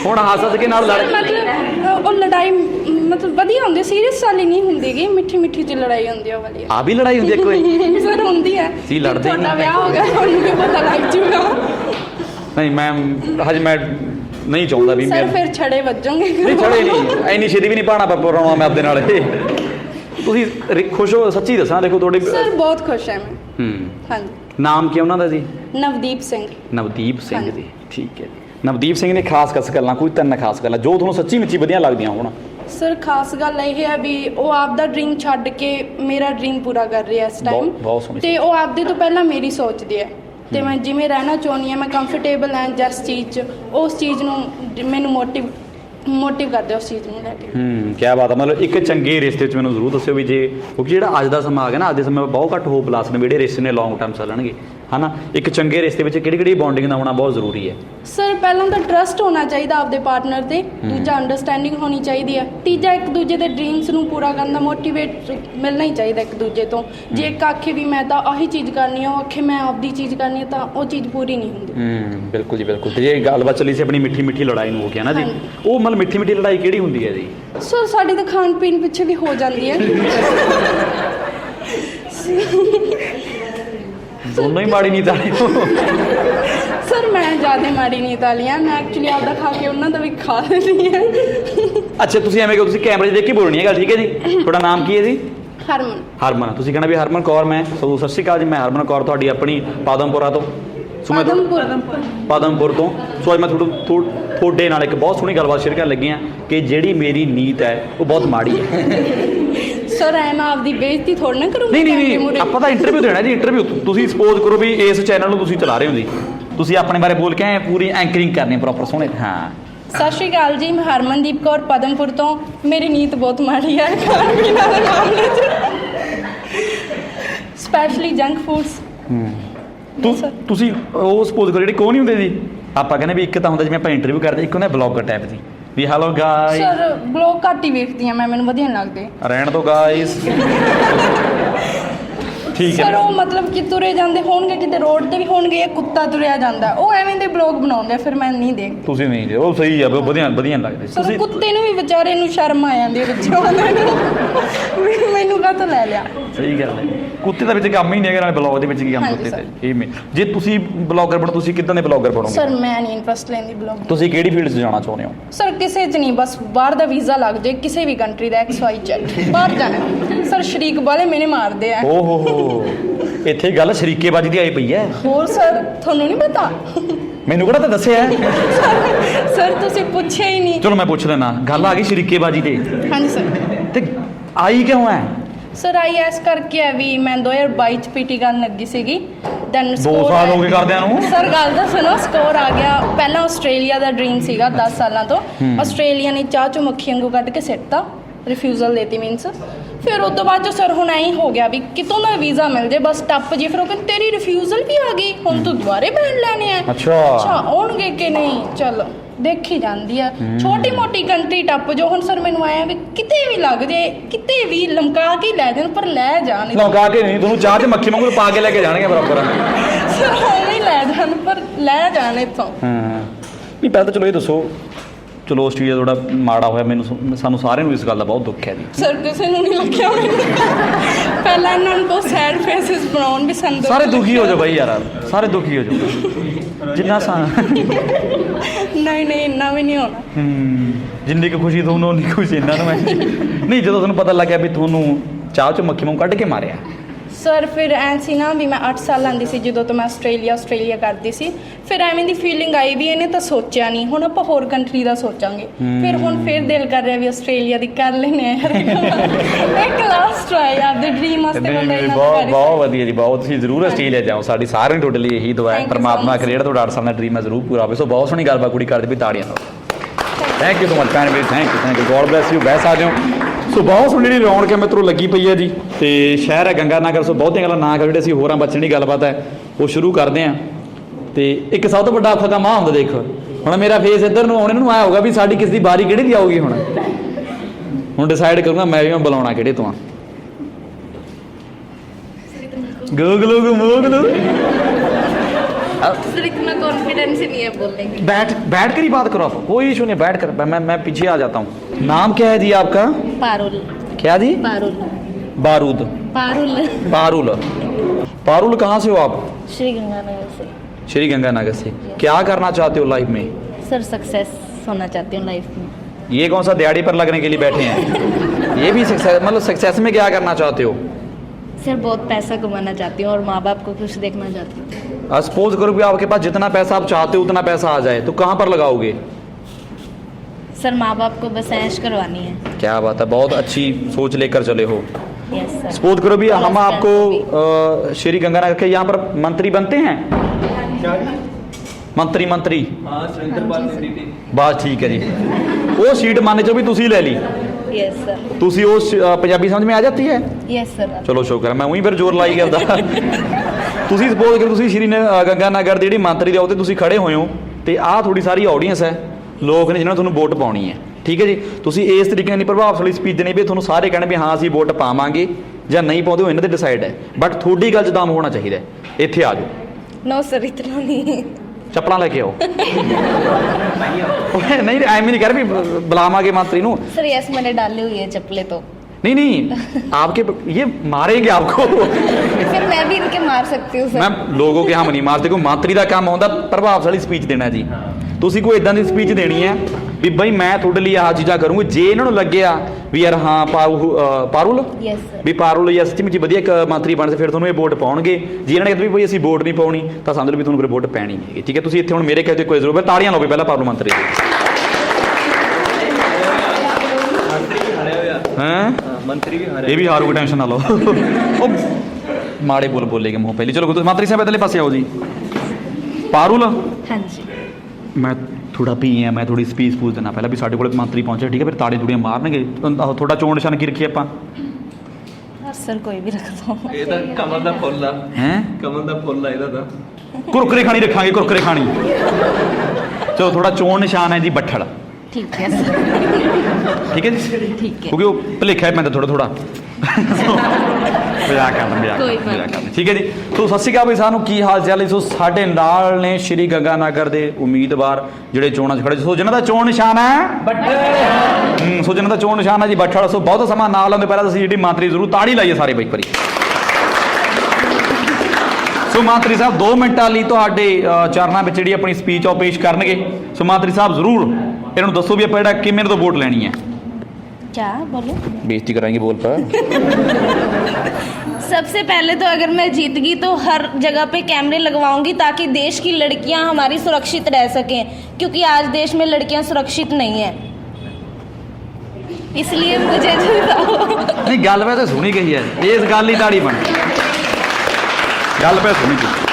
ਹੁਣ ਹੱਸ ਹੱਸ ਕੇ ਨਾਲ ਲੜ ਮਤਲਬ ਉਹ ਲੜਾਈ ਮਤਲਬ ਵਧੀਆ ਹੁੰਦੀ ਸੀਰੀਅਸ ਵਾਲੀ ਨਹੀਂ ਹੁੰਦੀਗੀ ਮਿੱਠੀ ਮਿੱਠੀ ਜਿਹੀ ਲੜਾਈ ਹੁੰਦੀ ਆ ਉਹ ਵਾਲੀ। ਆ ਵੀ ਲੜਾਈ ਹੁੰਦੀ ਹੈ ਕੋਈ ਸਰ ਹੁੰਦੀ ਹੈ। ਸੀ ਲੜਦੇ ਹੀ ਤੁਹਾਡਾ ਨਹੀਂ। ਵਿਆਹ ਹੋ ਗਿਆ ਤੁਹਾਨੂੰ ਵੀ ਪਤਾ ਲੱਗ ਜੂਗਾ। ਨਹੀਂ ਮੈਂ ਹਜੇ ਮੈਂ ਨਹੀਂ ਚਾਹੁੰਦਾ ਵੀ ਸਰ ਮੈਂ ਫਿਰ ਛੜੇ ਵੱਜੋਗੇ ਨਹੀਂ ਛੜੇ ਨਹੀਂ। ਐਨੀ ਛੇਤੀ ਵੀ ਨਹੀਂ ਪਾਣਾ ਪਰਾਉਣਾ ਮੈਂ ਆਪਦੇ ਨਾਲ। ਇਹ ਤੁਸੀਂ रि- ਖੁਸ਼ ਹੋ? ਸੱਚੀ ਦੱਸਾਂ ਦੇਖੋ ਤੁਹਾਡੇ ਸਰ ਬਹੁਤ ਖੁਸ਼ ਹਾਂ ਮੈਂ। ਹੂੰ। ਹਾਂਜੀ। ਨਾਮ ਕੀ ਹੈ ਉਹਨਾਂ ਦਾ ਜੀ? ਨਵਦੀਪ ਸਿੰਘ। ਨਵਦੀਪ ਸਿੰਘ। ਜੀ। ਠੀਕ ਹੈ ਜੀ। ਨਵਦੀਪ ਸਿੰਘ ਨੇ ਖਾਸ ਖਾਸ ਗੱਲਾਂ ਕੋਈ ਤਿੰਨ ਖਾਸ ਗੱਲਾਂ। ਜੋ ਤੁਹਾਨੂੰ ਸੱਚੀ ਮੁੱਚੀ ਵਧੀਆ ਲੱਗਦੀਆਂ ਹੋਣ। ਸਰ ਖਾਸ ਗੱਲ ਇਹ ਹੈ ਵੀ ਉਹ ਆਪਦਾ ਡ੍ਰੀਮ ਛੱਡ ਕੇ ਮੇਰਾ ਡ੍ਰੀਮ ਪੂਰਾ ਕਰ ਰਿਹਾ ਇਸ ਟਾਈਮ ਬਹੁਤ- ਬਹੁਤ ਸੋਹਣੀ ਤੇ ਉਹ ਆਪਦੇ ਤੋਂ ਪਹਿਲਾਂ ਮੇਰੀ ਸੋਚਦੇ ਆ। ਤੇ ਮੈਂ ਜਿਵੇਂ ਰਹਿਣਾ ਚਾਹੁੰਦੀ ਹਾਂ, ਮੈਂ ਕੰਫਰਟੇਬਲ ਹਾਂ ਜਿਸ ਚੀਜ਼ 'ਚ, ਉਸ ਚੀਜ਼ ਨੂੰ ਮੈਨੂੰ ਮੋਟਿਵ ਮੋਟਿਵ ਕਰਦੇ ਉਸ ਚੀਜ਼ ਨੂੰ ਲੈ ਕੇ। ਹੂੰ ਕੀ ਬਾਤ ਹੈ ਮਤਲਬ ਇੱਕ ਚੰਗੇ ਰਿਸ਼ਤੇ 'ਚ ਮੈਨੂੰ ਜ਼ਰੂਰ ਦੱਸਿਓ ਵੀ ਜੇ, ਕਿਉਂਕਿ ਜਿਹੜਾ ਅੱਜ ਦਾ ਸਮਾਂ ਆ ਗਿਆ ਨਾ, ਅੱਜ ਦੇ ਸਮੇਂ ਬਹੁਤ ਘੱਟ ਹੋਪ ਲਾਸ ਨੇ ਜਿਹੜੇ ਰਿਸ਼ਤੇ ਨੇ ਲੌਂਗ ਟਰਮ ਚੱਲਣਗੇ। ਹਨਾ? ਇੱਕ ਚੰਗੇ ਰਿਸ਼ਤੇ ਵਿੱਚ ਕਿਹੜੀ ਕਿਹੜੀ ਬੌਂਡਿੰਗ ਦਾ ਹੋਣਾ ਬਹੁਤ ਜ਼ਰੂਰੀ ਹੈ। ਸਰ ਪਹਿਲਾਂ ਤਾਂ ਟਰਸਟ ਹੋਣਾ ਚਾਹੀਦਾ ਆਪਦੇ ਪਾਰਟਨਰ ਤੇ। ਦੂਜਾ ਅੰਡਰਸਟੈਂਡਿੰਗ ਹੋਣੀ ਚਾਹੀਦੀ ਹੈ। ਤੀਜਾ ਇੱਕ ਦੂਜੇ ਦੇ ਡ੍ਰੀਮਸ ਨੂੰ ਪੂਰਾ ਕਰਨ ਦਾ ਮੋਟੀਵੇਟ ਮਿਲਣਾ ਹੀ ਚਾਹੀਦਾ ਇੱਕ ਦੂਜੇ ਤੋਂ। ਜੇ ਇੱਕ ਆਖੇ ਵੀ ਮੈਂ ਤਾਂ ਆਹੀ ਚੀਜ਼ ਕਰਨੀ ਆ ਉਹ ਆਖੇ ਮੈਂ ਆਪਦੀ ਚੀਜ਼ ਕਰਨੀ ਆ ਤਾਂ ਉਹ ਚੀਜ਼ ਪੂਰੀ ਨਹੀਂ ਹੁੰਦੀ। ਹੂੰ ਬਿਲਕੁਲ ਜੀ ਬਿਲਕੁਲ। ਤੇ ਜੇ ਗੱਲਬਾਤ ਚੱਲੀ ਸੀ ਆਪਣੀ ਮਿੱਠੀ ਮਿੱਠੀ ਲੜਾਈ ਨੂੰ ਹੋ ਗਿਆ ਨਾ ਜੀ? ਹਾਂਜੀ। ਉਹ ਮਤਲਬ ਮਿੱਠੀ ਮਿੱਠੀ ਲੜਾਈ ਕਿਹੜੀ ਹੁੰਦੀ ਹੈ ਜੀ? ਸੋ ਸਾਡੀ ਤਾਂ ਖਾਣ ਪੀਣ ਪਿੱਛੇ ਵੀ ਹੋ ਜਾਂਦੀ ਹੈ। *laughs* ਦੋਨੋਂ ਹੀ ਮਾੜੀ ਨਹੀਂ ਤਾਲੀ ਸਰ ਮੈਂ ਜ਼ਿਆਦਾ ਮਾੜੀ ਨਹੀਂ ਤਾਲੀਆਂ ਮੈਂ ਐਕਚੁਅਲੀ ਆਪਦਾ ਖਾ ਕੇ ਉਹਨਾਂ ਦਾ ਵੀ ਖਾ ਲੈਂਦੀ ਹਾਂ। ਅੱਛਾ ਤੁਸੀਂ ਐਵੇਂ ਕਹੋ ਤੁਸੀਂ ਕੈਮਰੇ 'ਚ ਦੇਖ ਕੇ ਬੋਲਣੀ ਹੈ ਗੱਲ ਠੀਕ ਹੈ ਜੀ? ਤੁਹਾਡਾ ਨਾਮ ਕੀ ਹੈ ਜੀ? ਹਰਮਨ। ਹਰਮਨ। ਤੁਸੀਂ ਕਹਿਣਾ ਵੀ ਹਰਮਨ ਕੌਰ ਮੈਂ ਸੋ ਸਤਿ ਸ਼੍ਰੀ ਅਕਾਲ ਜੀ ਮੈਂ ਹਰਮਨ ਕੌਰ ਤੁਹਾਡੀ ਆਪਣੀ ਪਾਦਮਪੁਰਾ ਤੋਂ। ਸੋ ਮੈਂ ਤੁਹਾਨੂੰ- ਪਦਮਪੁਰ ਪਾਦਮਪੁਰ ਤੋਂ। ਸੋ ਅੱਜ ਮੈਂ ਤੁਹਾਨੂੰ ਥੋ- ਤੁਹਾਡੇ ਨਾਲ ਇੱਕ ਬਹੁਤ ਸੋਹਣੀ ਗੱਲਬਾਤ ਸ਼ੇਅਰ ਕਰਨ ਲੱਗੀ ਹਾਂ ਕਿ ਜਿਹੜੀ ਮੇਰੀ ਨੀਤ ਹੈ ਉਹ ਬਹੁਤ ਮਾੜੀ ਹੈ। ਸਰ ਐ ਮੈਂ ਆਪਦੀ ਬੇਇੱਜ਼ਤੀ ਥੋੜਾ ਨਾ ਕਰੂੰਗੀ ਨਹੀਂ ਨਹੀਂ ਨਹੀਂ। ਆਪਾਂ ਤਾਂ ਇੰਟਰਵਿਊ ਦੇਣਾ ਜੀ ਇੰਟਰਵਿਊ ਤੁਸੀਂ ਸਪੋਜ਼ ਕਰੋ ਵੀ ਇਸ ਚੈਨਲ ਨੂੰ ਤੁਸੀਂ ਚਲਾ ਰਹੇ ਹੋ ਜੀ। ਤੁਸੀਂ ਆਪਣੇ ਬਾਰੇ ਬੋਲ ਕੇ ਐਂ ਪੂਰੀ ਐਂਕਰਿੰਗ ਕਰਨੀ ਪ੍ਰੋਪਰ ਸੋਹਣੇ। ਹਾਂ। ਸਤਿ ਸ਼੍ਰੀ ਅਕਾਲ ਜੀ ਮੈਂ ਹਰਮਨਦੀਪ ਕੌਰ ਪਦਮਪੁਰ ਤੋਂ। ਮੇਰੀ ਨੀਤ ਬਹੁਤ ਮਾੜੀ ਹੈ ਖਾਣ ਪੀਣ ਦੇ ਮਾਮਲੇ 'ਚ ਸਪੈਸ਼ਲੀ ਜੰਕ ਫੂਡਸ ਸਰ। ਤੁਸੀਂ ਉਹ ਸਪੋਜ਼ ਕਰੋ ਜਿਹੜੇ ਕੋਈ ਨਹੀਂ ਹੁੰਦੇ ਜੀ। ਆਪਾਂ ਕਹਿੰਦੇ ਵੀ ਇੱਕ ਤਾਂ ਹੁੰਦਾ ਜਿਵੇਂ ਆਪਾਂ ਇੰਟਰਵਿਊ ਕਰਦੇ ਇੱਕ ਹੁੰਦਾ ਬਲੌਗਰ ਟਾਈਪ ਦੀ ਵੀ ਹੈਲੋ ਗਾਇਸ ਸਰ ਬਲੌਗ ਘੱਟ ਹੀ ਵੇਖਦੀ ਆ ਮੈਂ ਮੈਨੂੰ ਵਧੀਆ ਨਹੀਂ ਲੱਗਦੇ। ਰਹਿਣ ਦੋ ਗਾਇਸ *laughs* ਠੀਕ ਸਰ ਹੈ ਉਹ ਮਤਲਬ ਕਿ ਤੁਰੇ ਜਾਂਦੇ ਹੋਣਗੇ ਕਿਤੇ ਰੋਡ ਤੇ ਵੀ ਹੋਣਗੇ ਇਹ ਕੁੱਤਾ ਤੁਰਿਆ ਜਾਂਦਾ। ਉਹ ਐਵੇਂ ਦੇ ਬਲੌਗ ਬਣਾਉਂਦੇ ਆ ਫਿਰ ਮੈਂ ਨਹੀਂ ਦੇਖ ਤੁਸੀਂ ਨਹੀਂ ਜੀ ਉਹ ਸਹੀ ਆ ਉਹ ਵਧੀਆ ਵਧੀਆ ਨੀ ਲੱਗਦੇ। ਸਰ ਕੁੱਤੇ ਨੂੰ ਵੀ ਵਿਚਾਰੇ ਨੂੰ ਸ਼ਰਮ ਆ ਜਾਂਦੀ ਹੈ ਵਿੱਚੋਂ। ਵੀ ਮੈਨੂੰ ਕਾਹਤੋਂ ਲੈ ਲਿਆ? ਸਹੀ ਗੱਲ ਹੈ। ਕੁੱਤੇ ਦਾ ਵਿੱਚ ਕੰਮ ਹੀ ਨਹੀਂ ਹੈਗਾ ਨਾਲ ਬਲੌਗ ਦੇ ਵਿੱਚ ਕੀ ਕੰਮ ਹਾਂਜੀ ਕੁੱਤੇ ਸਰ। ਤੇ। ਇਹ ਮੇ- ਜੇ ਤੁਸੀਂ ਬਲੌਗਰ ਬਣੋ ਤੁਸੀਂ ਕਿੱਦਾਂ ਦੇ ਬਲੌਗਰ ਬਣੋਗੇ? ਸਰ ਮੈਂ ਨਹੀਂ ਇੰਟਰਸਟ ਲੈਂਦੀ ਬਲੌਗ ਤੁਸੀਂ ਕਿਹੜੀ ਫੀਲਡ 'ਚ ਜਾਣਾ ਚਾਹੁੰਦੇ ਹੋ? ਸਰ ਕਿਸੇ 'ਚ ਨਹੀਂ ਬਸ ਬਾਹਰ ਦਾ ਵੀਜ਼ਾ ਲੱਗ ਜੇ ਕਿਸੇ ਵੀ ਕੰਟਰੀ ਦਾ ਐਕਸ ਵਾਈ ਜ਼ੈਡ ਬਾਹਰ ਜਾਣਾ। ਸਰ ਸ਼ਰੀਕ ਵਾਲੇ ਮੈਨੇ ਮਾਰਦੇ ਆ। ਓ ਹੋ ਹੋ ਇੱਥੇ ਗੱਲ ਸ਼ਰੀਕੇਬਾਜੀ ਦੀ ਆਈ ਪਈ ਹੈ। ਹੋਰ ਸਰ ਤੁਹਾਨੂੰ ਨਹੀਂ ਪਤਾ? ਮੈਨੂੰ ਕਿਹੜਾ ਤਾਂ ਦੱਸਿਆ ਹੈ? ਸਰ ਤੁਸੀਂ ਪੁੱਛਿਆ ਹੀ ਨਹੀਂ। ਚਲੋ ਮੈਂ ਪੁੱਛ ਲੈਣਾ ਗੱਲ ਆ ਗਈ ਸ਼ਰੀਕੇਬਾਜੀ ਤੇ। ਹਾਂਜੀ ਸਰ। ਤੇ ਆਈ ਕਿਉਂ ਹੈ? ਸਰ ਆਈ ਐਸ ਕਰਕੇ ਹੈ ਵੀ ਮੈਂ 2022 ਚ ਪੀਟੀ ਕਰਨ ਲੱਗੀ ਸੀਗੀ। ਦੈਨ ਦੋ ਸਾਲ ਹੋ ਗਏ ਕਰਦਿਆਂ ਨੂੰ। ਸਰ ਗੱਲ ਦਾ ਸੁਣੋ ਸਕੋਰ ਆ ਗਿਆ। ਪਹਿਲਾਂ ਆਸਟ੍ਰੇਲੀਆ ਦਾ ਡ੍ਰੀਮ ਸੀਗਾ 10 ਸਾਲਾਂ ਤੋਂ। ਆਸਟ੍ਰੇਲੀਆ ਨੇ ਚਾਹ ਚੋਂ ਮੱਖੀ ਵਾਂਗੂ ਕੱਢ ਕੇ ਸਿੱਟਤਾ। ਰਿਫਿਊਜ਼ਲ ਦੇਤੀ ਮੀਨਸ ਫਿਰ ਉਸ ਤੋਂ ਬਾਅਦ ਜੋ ਸਰ ਹੁਣ ਐਂ ਹੋ ਗਿਆ ਵੀ ਕਿਤੋਂ ਦਾ ਵੀਜ਼ਾ ਮਿਲ ਜੇ ਬਸ ਟੱਪ ਜੇ। ਫਿਰ ਉਹ ਕਹਿੰਦੇ ਤੇਰੀ ਰਿਫਿਊਜ਼ਲ ਵੀ ਆ ਗਈ ਹੁਣ ਤੂੰ ਦੁਬਾਰੇ ਬੈਂਡ ਲੈਣੇ ਆ। ਅੱਛਾ। ਅੱਛਾ ਆਉਣਗੇ ਕਿ ਨਹੀਂ? ਚੱਲ ਦੇਖੀ ਜਾਂਦੀ ਆ। ਛੋਟੀ ਮੋਟੀ ਕੰਟਰੀ ਟੱਪ ਜੋ। ਹੁਣ ਸਰ ਮੈਨੂੰ ਆਇਆ ਵੀ ਕਿਤੇ ਵੀ ਲੱਗ ਜੇ ਕਿਤੇ ਵੀ ਲਮਕਾ ਕੇ ਲੈ ਦੇਣ ਪਰ ਲੈ ਜਾਣ ਲੌਂਕਾ ਕੇ ਨਹੀਂ ਤੁਹਾਨੂੰ ਚਾਹ 'ਚ ਮੱਖੀ ਵਾਂਗੂ ਪਾ ਕੇ ਲੈ ਕੇ ਜਾਣਗੇ ਬਰਾਬਰ। ਸਰ ਹੁਣ ਨਹੀਂ ਲੈ ਜਾਣ ਪਰ ਲੈ ਜਾਣ ਇੱਥੋਂ। ਹਾਂ। ਨਹੀਂ ਪਹਿਲਾਂ ਤਾਂ ਚਲੋ ਇਹ ਦੱਸੋ ਚਲੋ ਆਸਟ੍ਰੇਲੀਆ ਥੋੜਾ ਮਾੜਾ ਹੋਇਆ ਮੈਨੂੰ ਸ- ਸਾਨੂੰ ਸਾਰਿਆਂ ਨੂੰ ਇਸ ਗੱਲ ਦਾ ਬਹੁਤ ਦੁੱਖ ਹੈ ਜੀ। ਸਰ ਕਿਸੇ ਨੂੰ ਨਹੀਂ ਲੱਗਿਆ ਮੈਨੂੰ। ਪਹਿਲਾਂ ਇਹਨਾਂ ਨੂੰ ਕੋ ਸੈਡ ਫੇਸਿਸ ਬਣਾਉਣ ਵੀ ਸੰਦ ਸਾਰੇ ਦੁਖੀ ਹੋ ਜਾਓ ਬਾਈ ਯਾਰ ਸਾਰੇ ਦੁਖੀ ਹੋ ਜਾਓ। ਜਿੰਨਾ ਸਾ ਨਹੀਂ ਨਹੀਂ ਇੰਨਾ ਵੀ ਨਹੀਂ ਹੋਣਾ। ਹਮ, ਜਿੰਨੀ ਕੁ ਖੁਸ਼ੀ ਤੁਹਾਨੂੰ ਉਨੀ ਖੁਸ਼ੀ ਇਹਨਾਂ ਨੂੰ ਹੈ ਨਹੀਂ ਜਦੋਂ ਤੁਹਾਨੂੰ ਪਤਾ ਲੱਗਿਆ ਵੀ ਤੁਹਾਨੂੰ ਚਾਹ ਚੋਂ ਮੱਖੀ ਵਾਂਗੂ ਕੱਢ ਕੇ ਮਾਰਿਆ। ਸਰ ਫਿਰ ਐਂ ਸੀ ਨਾ ਵੀ ਮੈਂ 8 ਸਾਲਾਂ ਦੀ ਸੀ ਜਦੋਂ ਤੋਂ ਮੈਂ ਆਸਟ੍ਰੇਲੀਆ ਆਸਟ੍ਰੇਲੀਆ ਕਰਦੀ ਸੀ। ਫਿਰ ਐਵੇਂ ਦੀ ਫੀਲਿੰਗ ਆਈ ਵੀ ਇਹਨੇ ਤਾਂ ਸੋਚਿਆ ਨਹੀਂ। ਹੁਣ ਆਪਾਂ ਹੋਰ ਕੰਟਰੀ ਦਾ ਸੋਚਾਂਗੇ। ਫਿਰ ਹੁਣ ਫਿਰ ਦਿਲ ਕਰ ਰਿਹਾ ਵੀ ਆਸਟ੍ਰੇਲੀਆ ਦੀ ਕਰ ਲੈਨੇ ਆ ਯਾਰ ਇੱਕ *laughs* ਲਾਸਟ ਟਰਾਈ ਆਪਦੇ ਡ੍ਰੀਮ ਵਾਸਤੇ ਬੰਦਾ ਨਹੀਂ, ਇੰਨਾ ਬਹੁਤ ਬਹੁਤ ਵਧੀਆ ਜੀ ਬਹੁਤ। ਤੁਸੀਂ ਜ਼ਰੂਰ ਆਸਟ੍ਰੇਲੀਆ ਜਾਓ। ਸਾਡੀ ਸਾਰਿਆਂ ਦੀ ਤੁਹਾਡੇ ਲਈ ਇਹੀ ਦੁਆ ਹੈ। ਪਰਮਾਤਮਾ much. ਕਰੇ ਜਿਹੜਾ ਤੁਹਾਡਾ 8 ਸਾਲ ਦਾ ਡ੍ਰੀਮ ਹੈ ਜ਼ਰੂਰ ਪੂਰਾ ਹੋਵੇ। ਸੋ ਬਹੁਤ ਸੋਹਣੀ ਗੱਲਬਾਤ ਕੁੜੀ ਕਰਦੀ ਵੀ ਤਾੜੀਆਂ ਨਾਲ। ਥੈਂਕ ਯੂ ਸੋ ਮਚ ਭੈਣ ਵੀਰ। Thank you thank you God bless you ਬੈਸ ਆ ਜਾਓ ਸੋ ਬਹੁਤ ਸੋਹਣੀ ਜਿਹੜੀ ਰੌਣਕ ਹੈ ਮਿੱਤਰੋ ਲੱਗੀ ਪਈ ਹੈ ਜੀ ਤੇ ਸ਼ਹਿਰ ਹੈ ਗੰਗਾ ਨਗਰ ਸੋ ਬਹੁਤੀਆਂ ਗੱਲਾਂ ਨਾ ਕਰ ਜਿਹੜੇ ਅਸੀਂ ਹੋਰਾਂ ਬੱਚਣ ਦੀ ਗੱਲਬਾਤ ਹੈ ਉਹ ਸ਼ੁਰੂ ਕਰਦੇ ਹਾਂ ਤੇ ਇੱਕ ਸਭ ਤੋਂ ਵੱਡਾ ਔਖਾ ਕੰਮ ਆ ਹੁੰਦਾ ਦੇਖ ਹੁਣ ਮੇਰਾ ਫੇਸ ਇੱਧਰ ਨੂੰ ਆਉਣੇ ਨੂੰ ਆਇਆ ਹੋਊਗਾ ਵੀ ਸਾਡੀ ਕਿਸ ਦੀ ਬਾਰੀ ਕਿਹੜੇ ਦੀ ਆਊਗੀ ਹੁਣ ਹੁਣ ਡਿਸਾਈਡ ਕਰੂੰਗਾ ਮੈਂ ਵੀ ਬੁਲਾਉਣਾ ਕਿਹੜੇ ਤੋਂ ਆ ਗੂਗਲੂ ਗੂਗਲੂ सर इतना कॉन्फिडेंस ही नहीं है बोलने की बैठ बैठ कर ही बात करो आप कोई इशू नहीं बैठ कर मैं मैं पीछे आ जाता हूँ नाम क्या है जी आपका? पारुल। क्या जी? पारुल। बारूद। पारुल। पारुल। पारुल कहाँ से हो आप? श्री गंगानगर से। श्री गंगानगर से। क्या करना चाहते हो लाइफ में? सर सक्सेस होना चाहती हूँ लाइफ में। ये कौन सा दिहाड़ी पर लगने के लिए बैठे हैं? ये भी सक्सेस मतलब सक्सेस में क्या करना चाहते हो? सर बहुत पैसा कमाना चाहती हूँ और माँ बाप को खुश देखना चाहती हूँ। सपोज़ करो कि आपके पास जितना पैसा आप चाहते हो उतना पैसा आ जाए। तो कहाँ पर लगाओगे? सर माँ बाप को बस एश करवानी है। क्या बात है बहुत अच्छी सोच लेकर चले हो। यस सर सपोज करो भी हम आपको अ, श्री गंगानगर के यहाँ पर मंत्री बनते हैं? ਮੰਤਰੀ ਮੰਤਰੀ ਹਾਂ ਠੀਕ ਹੈ ਜੀ ਉਹ ਸੀਟ ਮੰਨ ਚੋ ਵੀ ਤੁਸੀਂ ਲੈ ਲਈ यस सर ਤੁਸੀਂ ਉਹ ਪੰਜਾਬੀ ਸਮਝ ਮੈਂ ਆ ਜਾਂਦੀ ਹੈ यस सर ਚਲੋ ਸ਼ੁਕਰ ਹੈ, ਮੈਂ ਉਹੀ ਫਿਰ ਜ਼ੋਰ ਲਾਈ ਜਾਂਦਾ ਤੁਸੀਂ ਸਪੋਜ਼ ਕਰੋ ਤੁਸੀਂ ਸ਼੍ਰੀ ਨ- ਅ, ਗੰਗਾਨਗਰ ਦੇ ਜਿਹੜੇ ਮੰਤਰੀ ਦੇ ਉਹਤੇ ਤੁਸੀਂ ਖੜੇ ਹੋਏ ਹੋ ਤੇ ਆਹ ਥੋੜੀ ਸਾਰੀ ਆਡੀਅנס ਹੈ ਲੋਕ ਨੇ ਜਿਹਨਾਂ ਨੇ ਤੁਹਾਨੂੰ ਵੋਟ ਪਾਉਣੀ ਹੈ ਠੀਕ ਹੈ ਜੀ ਤੁਸੀਂ ਇਸ ਤਰੀਕੇ ਨਾਲ ਨਹੀਂ ਪ੍ਰਭਾਵਸ਼ਾਲੀ ਸਪੀਚ ਦੇਣੀ ਵੀ ਤੁਹਾਨੂੰ ਸਾਰੇ ਕਹਿਣ ਵੀ ਹਾਂ ਅਸੀਂ ਵੋਟ ਪਾਵਾਂਗੇ ਜਾਂ ਨਹੀਂ ਪਾਉਂਦੇ ਉਹ ਇਹਨਾਂ ਤੇ ਡਿਸਾਈਡ ਹੈ ਬਟ ਤੁਹਾਡੀ ਗੱਲ 'ਚ ਦਮ ਹੋਣਾ ਚਾਹੀਦਾ ਹੈ ਇੱਥੇ ਆ ਜਾਓ नो सर इतना नहीं ਚੱਪਲਾਂ ਲੈ ਕੇ ਆਓ ਓਏ, ਨਹੀਂ ਐਵੇਂ ਨਹੀਂ ਕਰ ਵੀ ਬ- ਬੁਲਾਵਾਂਗੇ ਮੰਤਰੀ ਨੂੰ सर यस मैंने डाली हुई है चप्पलें तो नहीं नहीं आपके ये मारेंगे आपको फिर मैं भी इनके मार सकती हूँ ਮੈਂ सर ਲੋਗੋ ਕੇ ਹਮ ਨਹੀਂ ਮਾਰਦੇ ਕੋਈ ਮੰਤਰੀ ਦਾ ਕੰਮ ਆਉਂਦਾ ਪ੍ਰਭਾਵਸ਼ਾਲੀ ਸਪੀਚ ਦੇਣਾ ਜੀ ਤੁਸੀਂ ਕੋਈ ਇਦਾਂ ਦੀ ਸਪੀਚ ਦੇਣੀ ਹੈ ਵੀ ਬਈ ਮੈਂ ਤੁਹਾਡੇ ਲਈ ਆਹ ਚੀਜ਼ਾਂ ਕਰੂੰਗੀ। ਜੇ ਇਹਨਾਂ ਨੂੰ ਲੱਗਿਆ ਵੀ ਯਾਰ ਹਾਂ ਪਾਰੂ ਪਾਰੂਲ? ਯੈਸ ਸਰ ਵੀ ਪਾਰੁਲ ਯਾਰ ਸੱਚੀ ਵਿੱਚ ਵਧੀਆ ਇੱਕ ਮੰਤਰੀ ਬਣ ਫਿਰ ਤੁਹਾਨੂੰ ਇਹ ਵੋਟ ਪਾਉਣਗੇ। ਜੇ ਇਹਨਾਂ ਨੇ ਕਹਿੰਦੇ ਵੀ ਬਈ ਅਸੀਂ ਵੋਟ ਨਹੀਂ ਪਾਉਣੀ ਤਾਂ ਸਮਝ ਲਓ ਵੀ ਤੁਹਾਨੂੰ ਫਿਰ ਵੋਟ ਪੈਣੀ ਹੈਗੀ। ਠੀਕ ਹੈ ਤੁਸੀਂ ਇੱਥੇ ਹੁਣ ਮੇਰੇ ਕਹੇ ਤੇ ਕੋਈ ਜ਼ਰੂਰ ਹੈ ਤਾੜੀਆਂ ਲਾਓ ਵੀ ਪਹਿਲਾਂ ਪਾਰੁਲ ਮੰਤਰੀ ਦੀ ਹਾਂ? ਮੰਤਰੀ ਵੀ ਹਾਰੇ ਇਹ ਵੀ ਹਾਰੂ ਟੈਨਸ਼ਨ ਨਾ ਲਓ। ਮਾੜੇ ਬੋਲ ਬੋਲੇਗੇ ਮੋਹ ਪਹਿਲੇ। ਚਲੋ ਗੁਰੂ- ਮੰਤਰੀ ਸਾਹਿਬ ਇਧਰਲੇ ਪਾਸੇ ਆਓ ਜੀ। ਪਾਰੂਲ? ਹਾਂਜੀ। ਮੈਂ ਥੋੜਾ ਪੀ ਆ ਮੈਂ ਥੋੜੀ ਸਪੀਸ ਸਪੂਚ ਦੇਣਾ ਪਹਿਲਾਂ ਵੀ ਸਾਡੇ ਕੋਲ ਮੰਤਰੀ ਪਹੁੰਚੇ ਠੀਕ ਹੈ ਫਿਰ ਤਾੜੇ ਤੂੜੀਆਂ ਮਾਰਨਗੇ। ਥੋੜਾ ਚੋਣ ਨਿਸ਼ਾਨ ਕੀ ਰੱਖੀ ਆਪਾਂ? ਸਰ ਕੋਈ ਵੀ ਰੱਖ ਇਹ ਤਾਂ ਕਮਲ ਦਾ ਫੁੱਲ ਆ। ਹੈ? ਕਮਲ ਦਾ ਫੁੱਲ ਆ ਇਹਦਾ ਤਾਂ। ਕੁਰਕਰੇ ਖਾਣੀ ਰੱਖਾਂਗੇ ਕੁਰਕਰੇ ਖਾਣੀ। ਚਲੋ ਥੋੜਾ ਚੋਣ ਨਿਸ਼ਾਨ ਹੈ ਜੀ ਬੱਠੜ ਠੀਕ ਹੈ ਠੀਕ ਹੈ ਠੀਕ ਹੈ ਉਹ ਭਲੇਖਾ ਪੈਂਦਾ ਥੋੜਾ ਥੋੜਾ ਮਜ਼ਾਕ ਕਰਦਾ ਮਜ਼ਾਕ ਕੋਈ ਗੱਲ ਠੀਕ ਹੈ ਜੀ ਸੋ ਸਤਿ ਸ਼੍ਰੀ ਅਕਾਲ ਵੀ ਸਾਨੂੰ ਕੀ ਹਾਲ ਚਾਲ ਹੈ ਸੋ ਸਾਡੇ ਨਾਲ ਨੇ ਸ਼੍ਰੀ ਗੰਗਾ ਨਗਰ ਦੇ ਉਮੀਦਵਾਰ ਜਿਹੜੇ ਚੋਣਾਂ 'ਚ ਖੜੇ ਸੋ ਜਿਨ੍ਹਾਂ ਦਾ ਚੋਣ ਨਿਸ਼ਾਨ ਹੈ ਬੱਠਲ ਸੋ ਜਿਨ੍ਹਾਂ ਦਾ ਚੋਣ ਨਿਸ਼ਾਨ ਹੈ ਜੀ ਬੱਠਲ ਸੋ ਬਹੁਤ ਸਮਾਂ ਨਾਲ ਲਾਉਂਦੇ ਪਹਿਲਾਂ ਤੁਸੀਂ ਜਿਹੜੀ ਮੰਤਰੀ ਜ਼ਰੂਰ ਤਾੜੀ ਲਾਈਏ ਸਾਰੇ ਬਾਈ ਪਰੀ ਸੋ ਮੰਤਰੀ ਸਾਹਿਬ 2 ਮਿੰਟਾਂ ਲਈ ਤੁਹਾਡੇ ਚਰਨਾਂ ਵਿੱਚ ਜਿਹੜੀ ਆਪਣੀ ਸਪੀਚ ਆ ਪੇਸ਼ ਕਰਨਗੇ। ਸੋ ਮੰਤਰੀ ਸਾਹਿਬ ਜ਼ਰੂਰ ਇਹਨਾਂ ਨੂੰ ਦੱਸੋ ਵੀ ਆਪਾਂ ਜਿਹੜਾ ਕਿਵੇਂ ਤੋਂ ਵੋਟ ਲੈਣੀ ਹੈ क्या बोलो ਬੇਇੱਜ਼ਤੀ ਕਰਾਂਗੇ ਬੋਲ ਪਾ सबसे पहले तो अगर मैं जीत गई तो हर जगह पे कैमरे लगवाऊंगी ताकि देश की लड़कियां हमारी सुरक्षित रह सकें क्योंकि आज देश में लड़कियां सुरक्षित नहीं हैं इसलिए मुझे जिताओ *laughs* ਨਹੀਂ ਗੱਲ ਵੈਸੇ ਸੁਣੀ ਗਈ ਹੈ ਇਸ ਗੱਲ ਹੀ ਤਾੜੀ ਬਣ ਗੱਲ ਵੈਸੇ ਸੁਣੀ ਗਈ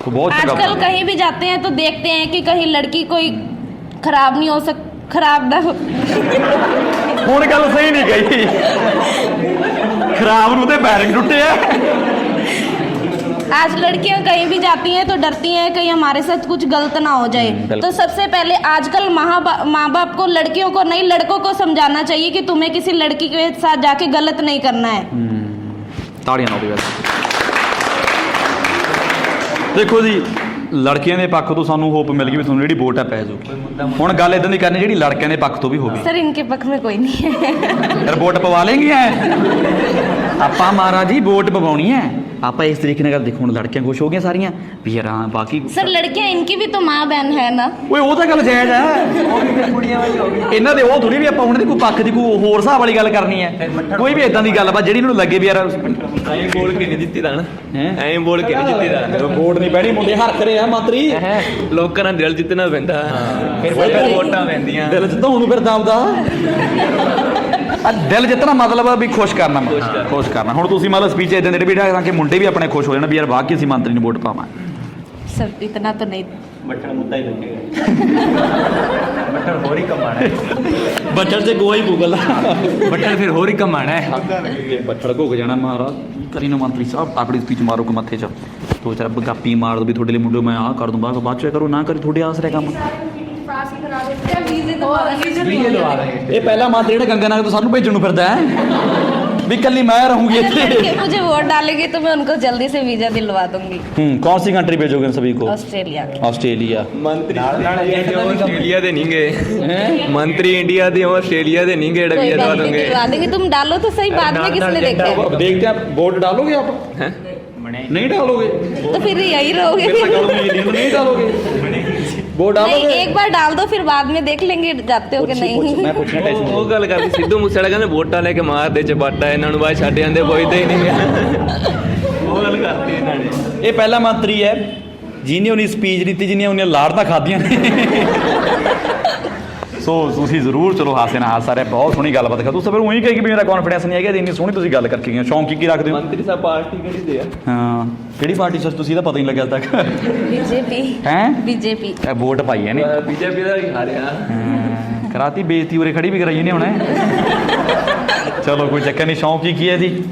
ਉਹ ਬਹੁਤ ਚੰਗਾ आजकल कहीं भी जाते हैं तो देखते हैं कि कहीं लड़की कोई खराब नहीं हो सक खराब ना हो ਹੁਣ ਗੱਲ ਸਹੀ ਨਹੀਂ ਕਹੀ ਖਰਾਬ ਨੂੰ ਤੇ ਬੈਰਿੰਗ ਟੁੱਟੇ ਆ आज लड़कियां कहीं भी जाती हैं तो डरती हैं कहीं हमारे साथ कुछ गलत ना हो जाए हम्म, बिल्कुल। तो सबसे पहले आजकल माँ माँ बाप को लड़कियों को नहीं लड़कों को समझाना चाहिए कि तुम्हें किसी लड़की के साथ जाके गलत नहीं करना है ਤਾੜੀਆਂ ਨਾਲ ਉਹਦੇ ਵਾਸਤੇ ਦੇਖੋ ਜੀ ਲੜਕੀਆਂ ਦੇ ਪੱਖ ਤੋਂ ਸਾਨੂੰ ਹੋਪ ਮਿਲ ਗਈ ਵੀ ਤੁਹਾਨੂੰ ਜਿਹੜੀ ਵੋਟ ਆ ਪੈ ਜਾਊ ਹੁਣ ਗੱਲ ਇਦਾਂ ਦੀ ਕਰਨੀ ਜਿਹੜੀ ਲੜਕਿਆਂ ਦੇ ਪੱਖ ਤੋਂ ਵੀ ਹੋਵੇ सर इनके पक्ष में कोई नहीं है ਫਿਰ ਵੋਟ ਪਵਾ ਲੇਂਗੀਆਂ ਆਪਾਂ ਮਹਾਰਾਜ ਜੀ ਵੋਟ ਪਵਾਉਣੀ ਹੈ ਆਪਾਂ ਇਸ ਤਰੀਕੇ ਨਾਲ ਗੱਲ ਦੇਖੋ ਹੁਣ ਲੜਕੀਆਂ ਖੁਸ਼ ਹੋ ਗਈਆਂ ਸਾਰੀਆਂ ਵੀ ਯਾਰ ਹਾਂ ਬਾਕੀ सर लड़कियां इनकी भी तो माँ बहन है ना ਓਏ ਉਹ ਤਾਂ ਗੱਲ ਜਾਇਜ਼ ਹੈ ਇਹਨਾਂ ਦੇ ਉਹ ਥੋੜੀ ਵੀ ਆਪਾਂ ਹੁਣ ਦੀ ਕੋਈ ਪੱਖ ਦੀ ਕੋਈ ਹੋਰ ਹਿਸਾਬ ਵਾਲੀ ਗੱਲ ਕਰਨੀ ਹੈ ਕੋਈ ਵੀ ਇਦਾਂ ਦੀ ਗੱਲ ਬਾ ਜਿਹੜੀ ਇਹਨਾਂ ਨੂੰ ਲੱਗੇ ਵੀ ਯਾਰ ਐਂ ਬੋਲ ਕੇ ਨਹੀਂ ਦਿੱਤੀ ਦਾ ਨਾ ਹੈਂ? ਐਂ ਬੋਲ ਕੇ ਨਹੀਂ ਦਿੱਤੀ ਦਾ ਵੋਟ ਨਹੀਂ ਪੈਣੀ ਮੁੰਡੇ ਹਰ ਕਰੇ ਆ ਮੰਤਰੀ ਲੋਕਾਂ ਨਾਲ ਦਿਲ ਜਿੱਤਣਾ ਪੈਂਦਾ ਫਿਰ ਵੋਟਾਂ ਪੈਂਦੀਆਂ ਦਿਲ ਜਿੱਤਾਂ ਉਹਨੂੰ ਫਿਰ ਦਮਦਾ ਆ ਦਿਲ ਜਿੱਤਣਾ ਮਤਲਬ ਵੀ ਖੁਸ਼ ਕਰਨਾ ਮੈਂ। ਖੁਸ਼ ਕਰਨਾ। ਹੁਣ ਤੁਸੀਂ ਮਤਲਬ ਸਪੀਚ ਇਦਾਂ ਦੇ ਵੀ ਕਿ ਮੁੰਡੇ ਵੀ ਆਪਣੇ ਖੁਸ਼ ਹੋ ਜਾਣ ਵੀ ਯਾਰ ਵਾਕਈ ਅਸੀਂ ਮੰਤਰੀ ਨੂੰ ਵੋਟ ਪਾਵਾਂ। ਸਰ ਮੁੱਦਾ ਹੀ ਲੱਗੇਗਾ। ਬੱਟਣ ਹੋਰ ਹੀ ਕਮਾਣਾ ਹੈ। ਬੱਟਣ ਤੇ ਗੋਆ ਗੂਗਲ ਬੱਟਣ ਫਿਰ ਹੋਰ ਹੀ ਕਮਾਣਾ ਹੈ। ਬੱਟੜ ਘੁੱਗ ਜਾਣਾ ਮਹਾਰਾਜ। ਕਰੀ ਨੂੰ ਮੰਤਰੀ ਸਾਹਿਬ ਤਾਕੜੀ ਸਪੀਚ ਮਾਰੋ ਕੋ ਮੱਥੇ 'ਚ। ਦੋ ਚਾਰ ਬਗਾਪੀ ਮਾਰ ਦੋ ਵੀ ਤੁਹਾਡੇ ਲਈ ਮੁੰਡੋ ਮੈਂ ਆਹ ਕਰ ਦੂੰ ਬਾਅਦ ਚ ਕਰੋ ਨਾ ਕਰੀ ਤੁਹਾਡੇ ਆਸਰੇ ਇਹ ਪਹਿਲਾ ਮੰਤਰੀ ਜਿਹੜਾ ਗੰਗਾ ਨਗਰ ਤੋਂ ਸਾਨੂੰ ਭੇਜਣ ਨੂੰ ਫਿਰਦਾ ਹੈ ਵੀ ਕੱਲੀ ਮੈਂ ਰਹੂੰਗੀ अगर ਇੱਥੇ लड़के मुझे वोट डालेंगे तो मैं उनको जल्दी से वीजा दिलवा दूंगी हम्म कौन सी कंट्री भेजोगे इन सभी को ऑस्ट्रेलिया ऑस्ट्रेलिया ਮੰਤਰੀ ਆਸਟ੍ਰੇਲੀਆ ਦੇ ਨਹੀਂ ਗਏ ਮੰਤਰੀ ਇੰਡੀਆ ਦੇ ਉਹ ਆਸਟ੍ਰੇਲੀਆ ਦੇ ਨਹੀਂ ਗਏ ਜਿਹੜਾ कोई ਵੀਜ਼ਾ ਦਵਾ बात नहीं ਦੋਗੇ दिलवा देंगे तुम डालो तो सही बाद में किसने देखा है अब देखते हैं आप वोट डालोगे आप नहीं डालोगे तो फिर यही रहोगे फिर तो कहोगे नहीं नहीं डालोगे वोट नहीं डालोगे एक बार डाल दो फिर बाद में देख लेंगे जाते हो कि पूछ- पूछ- नहीं मैं पूछना टेंशन ਉਹ ਗੱਲ ਕਰਦੀ ਸਿੱਧੂ ਮੂਸੇਵਾਲਾ ਕਹਿੰਦੇ ਵੋਟਾਂ ਲੈ ਕੇ ਮਾਰਦੇ ਚਪਾਟਾ ਇਹਨਾਂ ਨੂੰ ਬਾਅਦ ਛੱਡ ਜਾਂਦੇ ਪੁੱਛਦੇ ਹੀ ਨਹੀਂ ਉਹ ਗੱਲ ਕਰਦੀ ਇਹਨਾਂ ਨੇ ਇਹ ਪਹਿਲਾ ਮੰਤਰੀ ਹੈ ਜਿਹਨੇ ਉਹਨੀ ਸਪੀਚ ਦਿੱਤੀ ਜਿਹਨੇ ਉਹਨੇ ਲਾੜਤਾ ਖਾਧੀਆਂ ਨੇ ਸੋ ਤੁਸੀਂ ਜ਼ਰੂਰ ਚਲੋ ਹਾਸੇ ਨਾਲ ਹਾਸਾ ਰਿਹਾ ਬਹੁਤ ਸੋਹਣੀ ਗੱਲਬਾਤ ਕਰ। ਤੁਸੀਂ ਫਿਰ ਉਹੀ ਕਹੇ ਕਿ ਮੇਰਾ ਕੌਨਫੀਡੈਂਸ ਨਹੀਂ ਹੈਗਾ ਇੰਨੀ ਸੋਹਣੀ ਤੁਸੀਂ ਗੱਲ ਕਰਕੇ ਗਏ ਸ਼ੌਂਕ ਕੀ ਰੱਖਦੇ ਹੋ? ਮੰਤਰੀ ਸਾਹਿਬ ਪਾਰਟੀ ਕਿਹੜੀ ਦੇ ਆ? ਹਾਂ ਕਿਹੜੀ ਪਾਰਟੀ ਸਰ ਤੁਸੀਂ ਤਾਂ ਪਤਾ ਨਹੀਂ ਲੱਗਿਆ ਤੱਕ। ਬੀਜੇਪੀ। ਹੈ? ਬੀਜੇਪੀ। ਇਹ ਵੋਟ ਪਾਈ ਹੈ ਨੇ। ਬੀਜੇਪੀ ਦਾ ਹੀ ਹਾਰਿਆ। ਕਰਾਤੀ ਬੇਇੱਜ਼ਤੀ ਉਰੇ ਖੜੀ ਵੀ ਕਰਾਈ ਨੇ ਹੁਣ। ਚਲੋ ਕੋਈ ਚੱਕਰ ਨਹੀਂ ਸ਼ੌਂਕ ਕੀ ਹੈ ਜੀ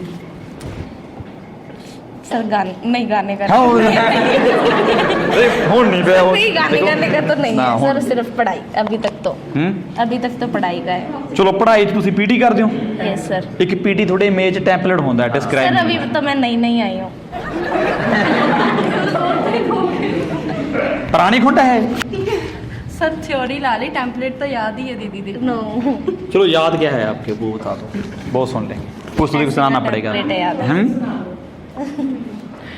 सर गाने नहीं गाने का ਹਾਂ ਉਹ- ਅਰੇ ਹੁਣ ਨਹੀਂ ਪਿਆ ਉਹ नहीं गाने ਦੇਖੋ। गाने का तो नहीं ना, है हो- सर सिर्फ पढ़ाई अभी तक तो ਹੂੰ अभी तक तो पढ़ाई का है ਚਲੋ ਪੜ੍ਹਾਈ 'ਚ ਤੁਸੀਂ ਪੀਟੀ ਕਰਦੇ ਹੋ यस सर ਇੱਕ ਪੀਟੀ ਤੁਹਾਡੇ ਇਮੇਜ ਟੈਂਪਲੇਟ ਹੁੰਦਾ ਹੈ सर ਡਿਸਕ੍ਰਾਈਬ अभी तो मैं नई नई आई हूँ ਪੁਰਾਣੀ ਖੁੰਡਾ ਹੈ सर थ्योरी ला ली टेम्पलेट तो याद ही है दीदी दी नो चलो याद क्या है आपके वो बता दो बहुत सुन लेंगे कुछ तो सुनाना पड़ेगा Template है याद है। हम्म?